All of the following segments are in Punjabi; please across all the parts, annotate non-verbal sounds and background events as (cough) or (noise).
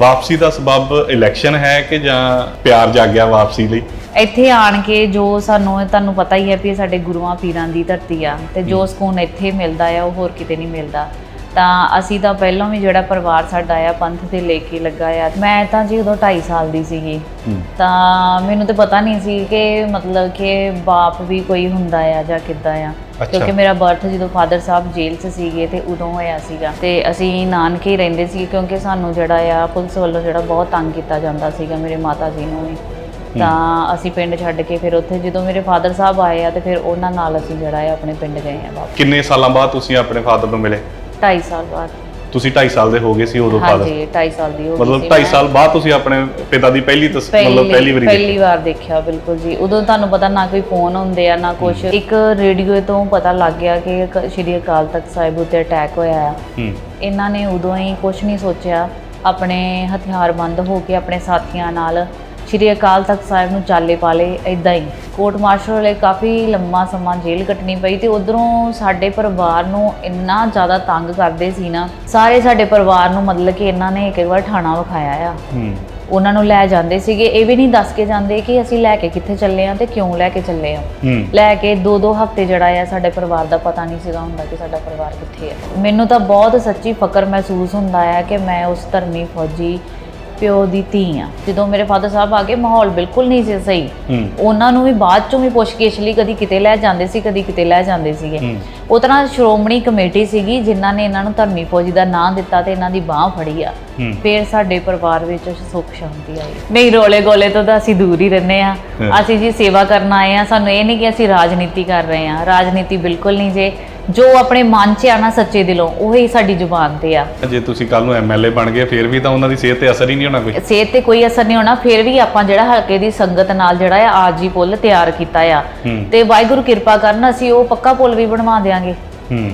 ਵਾਪਸੀ ਦਾ ਸਬਬ ਇਲੈਕਸ਼ਨ ਹੈ ਕਿ ਜਾਂ ਪਿਆਰ ਜਾਗਿਆ ਵਾਪਸੀ ਲਈ? ਇੱਥੇ ਆਣ ਕੇ ਜੋ ਸਾਨੂੰ ਤੁਹਾਨੂੰ ਪਤਾ ਹੀ ਹੈ ਵੀ ਇਹ ਸਾਡੇ ਗੁਰੂਆਂ ਪੀਰਾਂ ਦੀ ਧਰਤੀ ਆ ਤੇ ਜੋ ਸਕੂਨ ਇੱਥੇ ਮਿਲਦਾ ਆ ਉਹ ਹੋਰ ਕਿਤੇ ਨਹੀਂ ਮਿਲਦਾ। ਤਾਂ ਅਸੀਂ ਤਾਂ ਪਹਿਲਾਂ ਵੀ ਜਿਹੜਾ ਪਰਿਵਾਰ ਸਾਡਾ ਆ ਪੰਥ ਦੇ ਲੈ ਕੇ ਲੱਗਾ ਆ। ਮੈਂ ਤਾਂ ਜੀ ਉਦੋਂ 2.5 ਸਾਲ ਦੀ ਸੀਗੀ। ਤਾਂ ਮੈਨੂੰ ਤਾਂ ਪਤਾ ਨਹੀਂ ਸੀ ਕਿ ਮਤਲਬ ਕਿ ਬਾਪ ਵੀ ਕੋਈ ਹੁੰਦਾ ਆ ਜਾਂ ਕਿੱਦਾਂ ਆ। ਕਿਉਂਕਿ ਮੇਰਾ ਬਰਥ ਜਦੋਂ ਫਾਦਰ ਸਾਹਿਬ ਜੇਲ੍ਹ 'ਚ ਸੀਗੇ ਤੇ ਉਦੋਂ ਹੋਇਆ ਸੀਗਾ। ਤੇ ਅਸੀਂ ਨਾਨਕੇ ਹੀ ਰਹਿੰਦੇ ਸੀ ਕਿਉਂਕਿ ਸਾਨੂੰ ਜਿਹੜਾ ਆ ਪੁਲਿਸ ਵੱਲੋਂ ਜਿਹੜਾ ਬਹੁਤ ਤੰਗ ਕੀਤਾ ਜਾਂਦਾ ਸੀਗਾ ਮੇਰੇ ਮਾਤਾ ਜੀ ਨੂੰ ਵੀ। ਤਾਂ ਅਸੀਂ ਪਿੰਡ ਛੱਡ ਕੇ ਫਿਰ ਉੱਥੇ ਜਦੋਂ ਮੇਰੇ ਫਾਦਰ ਸਾਹਿਬ ਆਏ ਆ ਤੇ ਫਿਰ ਉਹਨਾਂ ਨਾਲ ਅਸੀਂ ਜਿਹੜਾ ਆ ਆਪਣੇ ਪਿੰਡ ਗਏ ਆ ਵਾਪਸ। ਕਿੰਨੇ ਸਾਲਾਂ ਬਾਅਦ ਤੁਸੀਂ ਆਪਣੇ ਫਾਦਰ ਨੂੰ ਮਿਲੇ? 2.5 ਸਾਲ ਬਾਅਦ। ਤੁਸੀਂ 2.5 ਸਾਲ ਦੇ ਹੋ ਗਏ ਸੀ ਉਦੋਂ ਫਾਦਰ ਹਾਂਜੀ 2.5 ਸਾਲ ਦੀ ਹੋ ਗਈ ਮਤਲਬ ਸੀ 2.5 ਮੈਂ। ਸਾਲ ਬਾਅਦ ਤੁਸੀਂ ਆਪਣੇ ਪਿਤਾ ਦੀ ਪਹਿਲੀ ਤਸ- ਮਤਲਬ ਪਹਿਲੀ ਵਾਰੀ ਪਹਿਲੀ ਵਾਰ ਦੇਖਿਆ ਬਿਲਕੁਲ ਜੀ। ਉਦੋਂ ਤੁਹਾਨੂੰ ਪਤਾ ਨਾ ਕੋਈ ਫੋਨ ਹੁੰਦੇ ਆ ਨਾ ਕੁਝ ਇੱਕ ਰੇਡੀਓ ਤੋਂ ਪਤਾ ਲੱਗ ਗਿਆ ਕਿ ਸ਼੍ਰੀ ਅਕਾਲ ਤਖਤ ਸਾਹਿਬ ਉੱਤੇ ਅਟੈਕ ਹੋਇਆ ਆ। ਹੂੰ। ਇਹਨਾਂ ਨੇ ਉਦੋਂ ਹੀ ਕੁਝ ਨਹੀਂ ਸੋਚਿਆ। ਆਪਣੇ ਹਥਿਆਰਬੰਦ ਹੋ ਕੇ ਆਪਣੇ ਸਾਥੀਆਂ ਨਾਲ ਸ਼੍ਰੀ ਅਕਾਲ ਤਖਤ ਸਾਹਿਬ ਨੂੰ ਚਾਲੇ ਪਾਲੇ ਇਦਾਂ ਹੀ। ਕੋਰਟ ਮਾਰਸ਼ਲ ਲਈ ਕਾਫੀ ਲੰਮਾ ਸਮਾਂ ਜੇਲ੍ਹ ਕੱਟਣੀ ਪਈ ਤੇ ਉਧਰੋਂ ਸਾਡੇ ਪਰਿਵਾਰ ਨੂੰ ਇੰਨਾ ਜ਼ਿਆਦਾ ਤੰਗ ਕਰਦੇ ਸੀ ਨਾ ਸਾਰੇ ਸਾਡੇ ਪਰਿਵਾਰ ਨੂੰ ਮਤਲਬ ਕਿ ਇਹਨਾਂ ਨੇ ਇੱਕ ਇੱਕ ਵਾਰ ਠਾਣਾ ਵਿਖਾਇਆ ਆ। ਹੂੰ। ਉਹਨਾਂ ਨੂੰ ਲੈ ਜਾਂਦੇ ਸੀਗੇ ਇਹ ਵੀ ਨਹੀਂ ਦੱਸ ਕੇ ਜਾਂਦੇ ਕਿ ਅਸੀਂ ਲੈ ਕੇ ਕਿੱਥੇ ਚੱਲੇ ਆ ਤੇ ਕਿਉਂ ਲੈ ਕੇ ਚੱਲੇ ਆ। ਲੈ ਕੇ ਦੋ ਦੋ ਹਫ਼ਤੇ ਜਿਹੜਾ ਆ ਸਾਡੇ ਪਰਿਵਾਰ ਦਾ ਪਤਾ ਨਹੀਂ ਸੀਗਾ ਹੁੰਦਾ ਕਿ ਸਾਡਾ ਪਰਿਵਾਰ ਕਿੱਥੇ ਹੈ ਮੈਨੂੰ ਤਾਂ ਬਹੁਤ ਸੱਚੀ ਫਕਰ ਮਹਿਸੂਸ ਹੁੰਦਾ ਆ ਕਿ ਮੈਂ ਉਸ ਧਰਮੀ ਫੌਜੀ ਪਿਓ ਦੀ ਧੀ ਆ। ਜਦੋਂ ਮੇਰੇ ਫਾਦਰ ਸਾਹਿਬ ਆ ਗਏ ਮਾਹੌਲ ਬਿਲਕੁਲ ਨਹੀਂ ਸੀ ਸਹੀ। ਉਹਨਾਂ ਨੂੰ ਵੀ ਬਾਅਦ ਚੋਂ ਵੀ ਪੁੱਛਗਿੱਛ ਲਈ ਕਦੀ ਕਿਤੇ ਲੈ ਜਾਂਦੇ ਸੀ ਕਦੀ ਕਿਤੇ ਲੈ ਜਾਂਦੇ ਸੀਗੇ। ਉਹ ਤਰ੍ਹਾਂ ਸ਼੍ਰੋਮਣੀ ਕਮੇਟੀ ਸੀਗੀ ਜਿਨ੍ਹਾਂ ਨੇ ਇਹਨਾਂ ਨੂੰ ਧਰਮੀ ਫੌਜੀ ਦਾ ਨਾਂ ਦਿੱਤਾ ਤੇ ਇਹਨਾਂ ਦੀ ਬਾਹ ਫੜੀ ਆ। ਫਿਰ ਸਾਡੇ ਪਰਿਵਾਰ ਵਿੱਚ ਸੁੱਖ ਸ਼ਾਂਤੀ ਆਈ। ਨਹੀਂ ਰੋਲੇ ਗੋਲੇ ਤੋਂ ਤਾਂ ਅਸੀਂ ਦੂਰ ਹੀ ਰਹਿੰਦੇ ਆ। ਅਸੀਂ ਜੀ ਸੇਵਾ ਕਰਨ ਆਏ ਆ। ਸਾਨੂੰ ਇਹ ਨਹੀਂ ਕਿ ਅਸੀਂ ਰਾਜਨੀਤੀ ਕਰ ਰਹੇ ਆ। ਰਾਜਨੀਤੀ ਬਿਲਕੁਲ ਨਹੀਂ ਜੇ। ਜੋ ਆਪਣੇ ਮਨ 'ਚ ਆਣਾ ਸੱਚੇ ਦਿਲੋਂ ਉਹੀ ਸਾਡੀ ਜ਼ੁਬਾਨ ਤੇ ਆ। ਜੇ ਤੁਸੀਂ ਕੱਲ ਨੂੰ ਐਮਐਲਏ ਬਣ ਗਏ ਫਿਰ ਵੀ ਤਾਂ ਉਹਨਾਂ ਦੀ ਸਿਹਤ ਤੇ ਅਸਰ ਹੀ ਨਹੀਂ ਹੋਣਾ ਕੋਈ। ਸਿਹਤ ਤੇ ਕੋਈ ਅਸਰ ਨਹੀਂ ਹੋਣਾ। ਫਿਰ ਵੀ ਆਪਾਂ ਜਿਹੜਾ ਹਲਕੇ ਦੀ ਸੰਗਤ ਨਾਲ ਜਿਹੜਾ ਆ ਆਜੀ ਪੁੱਲ ਤਿਆਰ ਕੀਤਾ ਆ। ਤੇ ਵਾਹਿਗੁਰੂ ਕਿਰਪਾ ਕਰਨ ਅਸੀਂ ਉਹ ਪੱਕਾ ਪੁੱਲ ਵੀ ਬਣਵਾ ਦੇਾਂਗੇ ਹੂੰ।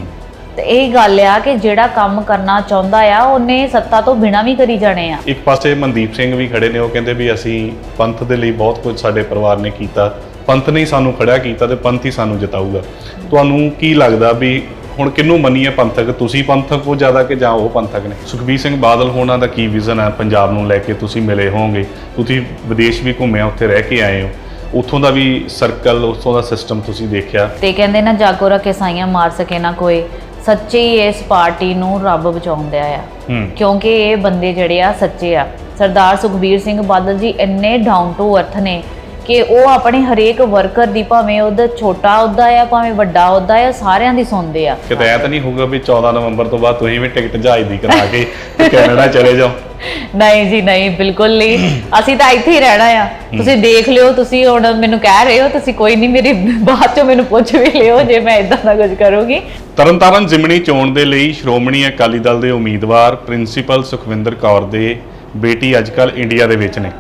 ਤੇ ਇਹ ਗੱਲ ਆ ਕਿ ਜਿਹੜਾ ਕੰਮ ਕਰਨਾ ਚਾਹੁੰਦਾ ਆ ਉਹਨੇ ਸੱਤਾ ਤੋਂ ਬਿਨਾਂ ਵੀ ਕਰੀ ਜਾਣੇ ਆ। ਇੱਕ ਪਾਸੇ ਮਨਦੀਪ ਸਿੰਘ ਵੀ ਖੜੇ ਨੇ ਉਹ ਕਹਿੰਦੇ ਵੀ ਅਸੀਂ ਪੰਥ ਦੇ ਲਈ ਬਹੁਤ ਕੁਝ ਸਾਡੇ ਪਰਿਵਾਰ ਨੇ ਕੀਤਾ। ਪੰਥ ਨੇ ਹੀ ਸਾਨੂੰ ਖੜਿਆ ਕੀਤਾ ਤੇ ਪੰਥ ਹੀ ਸਾਨੂੰ ਜਿਤਾਊਗਾ। ਤੁਹਾਨੂੰ ਕੀ ਲੱਗਦਾ ਵੀ ਹੁਣ ਕਿਹਨੂੰ ਮੰਨੀਏ ਪੰਥਕ? ਤੁਸੀਂ ਪੰਥਕ ਹੋ ਜ਼ਿਆਦਾ ਕਿ ਜਾਂ ਉਹ ਪੰਥਕ ਨੇ? ਸੁਖਬੀਰ ਸਿੰਘ ਬਾਦਲ ਹੋਣਾ ਦਾ ਕੀ ਵਿਜ਼ਨ ਹੈ ਪੰਜਾਬ ਨੂੰ ਲੈ ਕੇ? ਤੁਸੀਂ ਮਿਲੇ ਹੋਵੋਗੇ। ਤੁਸੀਂ ਵਿਦੇਸ਼ ਵੀ ਘੁੰਮੇ ਹੋ ਉੱਥੇ ਰਹਿ ਕੇ ਆਏ ਹੋ। ਉੱਥੋਂ ਦਾ ਵੀ ਸਰਕਲ ਉੱਥੋਂ ਦਾ ਸਿਸਟਮ ਤੁਸੀਂ ਦੇਖਿਆ? ਤੇ ਕਹਿੰਦੇ ਨਾ ਜਾਗੋ ਰੱਖੇ ਸਾਈਆਂ ਮਾਰ ਸਕੇ ਨਾ ਕੋਈ। ਸੱਚੇ ਇਸ ਪਾਰਟੀ ਨੂੰ ਰੱਬ ਬਚਾਉਂਦਾ ਆ। ਹੂੰ। ਕਿਉਂਕਿ ਇਹ ਬੰਦੇ ਜਿਹੜੇ ਆ ਸੱਚੇ ਆ। ਸਰਦਾਰ ਸੁਖਬੀਰ ਸਿੰਘ ਬਾਦਲ ਜੀ ਇੰਨੇ ਡਾਊਨ ਟੂ ਅਰਥ ਨੇ। ਕਿ ਉਹ ਆਪਣੇ ਹਰੇਕ ਵਰਕਰ ਦੀ ਭਾਵੇਂ ਉਹਦਾ ਛੋਟਾ ਅਹੁਦਾ ਆ ਭਾਵੇਂ ਵੱਡਾ ਅਹੁਦਾ ਆ ਸਾਰਿਆਂ ਦੀ ਸੁਣਦੇ ਆ। ਕਿਤੇ ਐ ਤਾਂ ਨਹੀਂ ਹੋਊਗਾ ਵੀ 14 ਨਵੰਬਰ ਤੋਂ ਬਾਅਦ ਤੁਸੀਂ ਵੀ ਟਿਕਟ ਜਹਾਜ਼ ਦੀ ਕਰਾ ਕੇ ਕੈਨੇਡਾ ਚਲੇ ਜਾਓ? (laughs) ਨਹੀਂ ਜੀ ਨਹੀਂ ਬਿਲਕੁਲ ਨਹੀਂ। ਅਸੀਂ ਤਾਂ ਇੱਥੇ ਹੀ ਰਹਿਣਾ ਆ। ਤੁਸੀਂ ਦੇਖ ਲਿਓ ਤੁਸੀਂ ਹੁਣ ਮੈਨੂੰ ਕਹਿ ਰਹੇ ਹੋ ਤੁਸੀਂ ਕੋਈ ਨਹੀਂ ਮੇਰੀ ਬਾਅਦ ਚੋਂ ਮੈਨੂੰ ਪੁੱਛ ਵੀ ਲਿਓ ਜੇ ਮੈਂ ਇਦਾਂ ਦਾ ਕੁਝ ਕਰੂੰਗੀ। ਤਰਨਤਾਰਨ ਜ਼ਿਮਣੀ ਚੋਣ ਦੇ ਲਈ ਸ਼੍ਰੋਮਣੀ ਅਕਾਲੀ ਦਲ ਦੇ ਉਮੀਦਵਾਰ ਪ੍ਰਿੰਸੀਪਲ ਸੁਖਵਿੰਦਰ ਕੌਰ ਦੇ ਬੇਟੀ ਅੱਜਕੱਲ ਇੰਡੀਆ ਦੇ ਵਿੱਚ ਨੇ।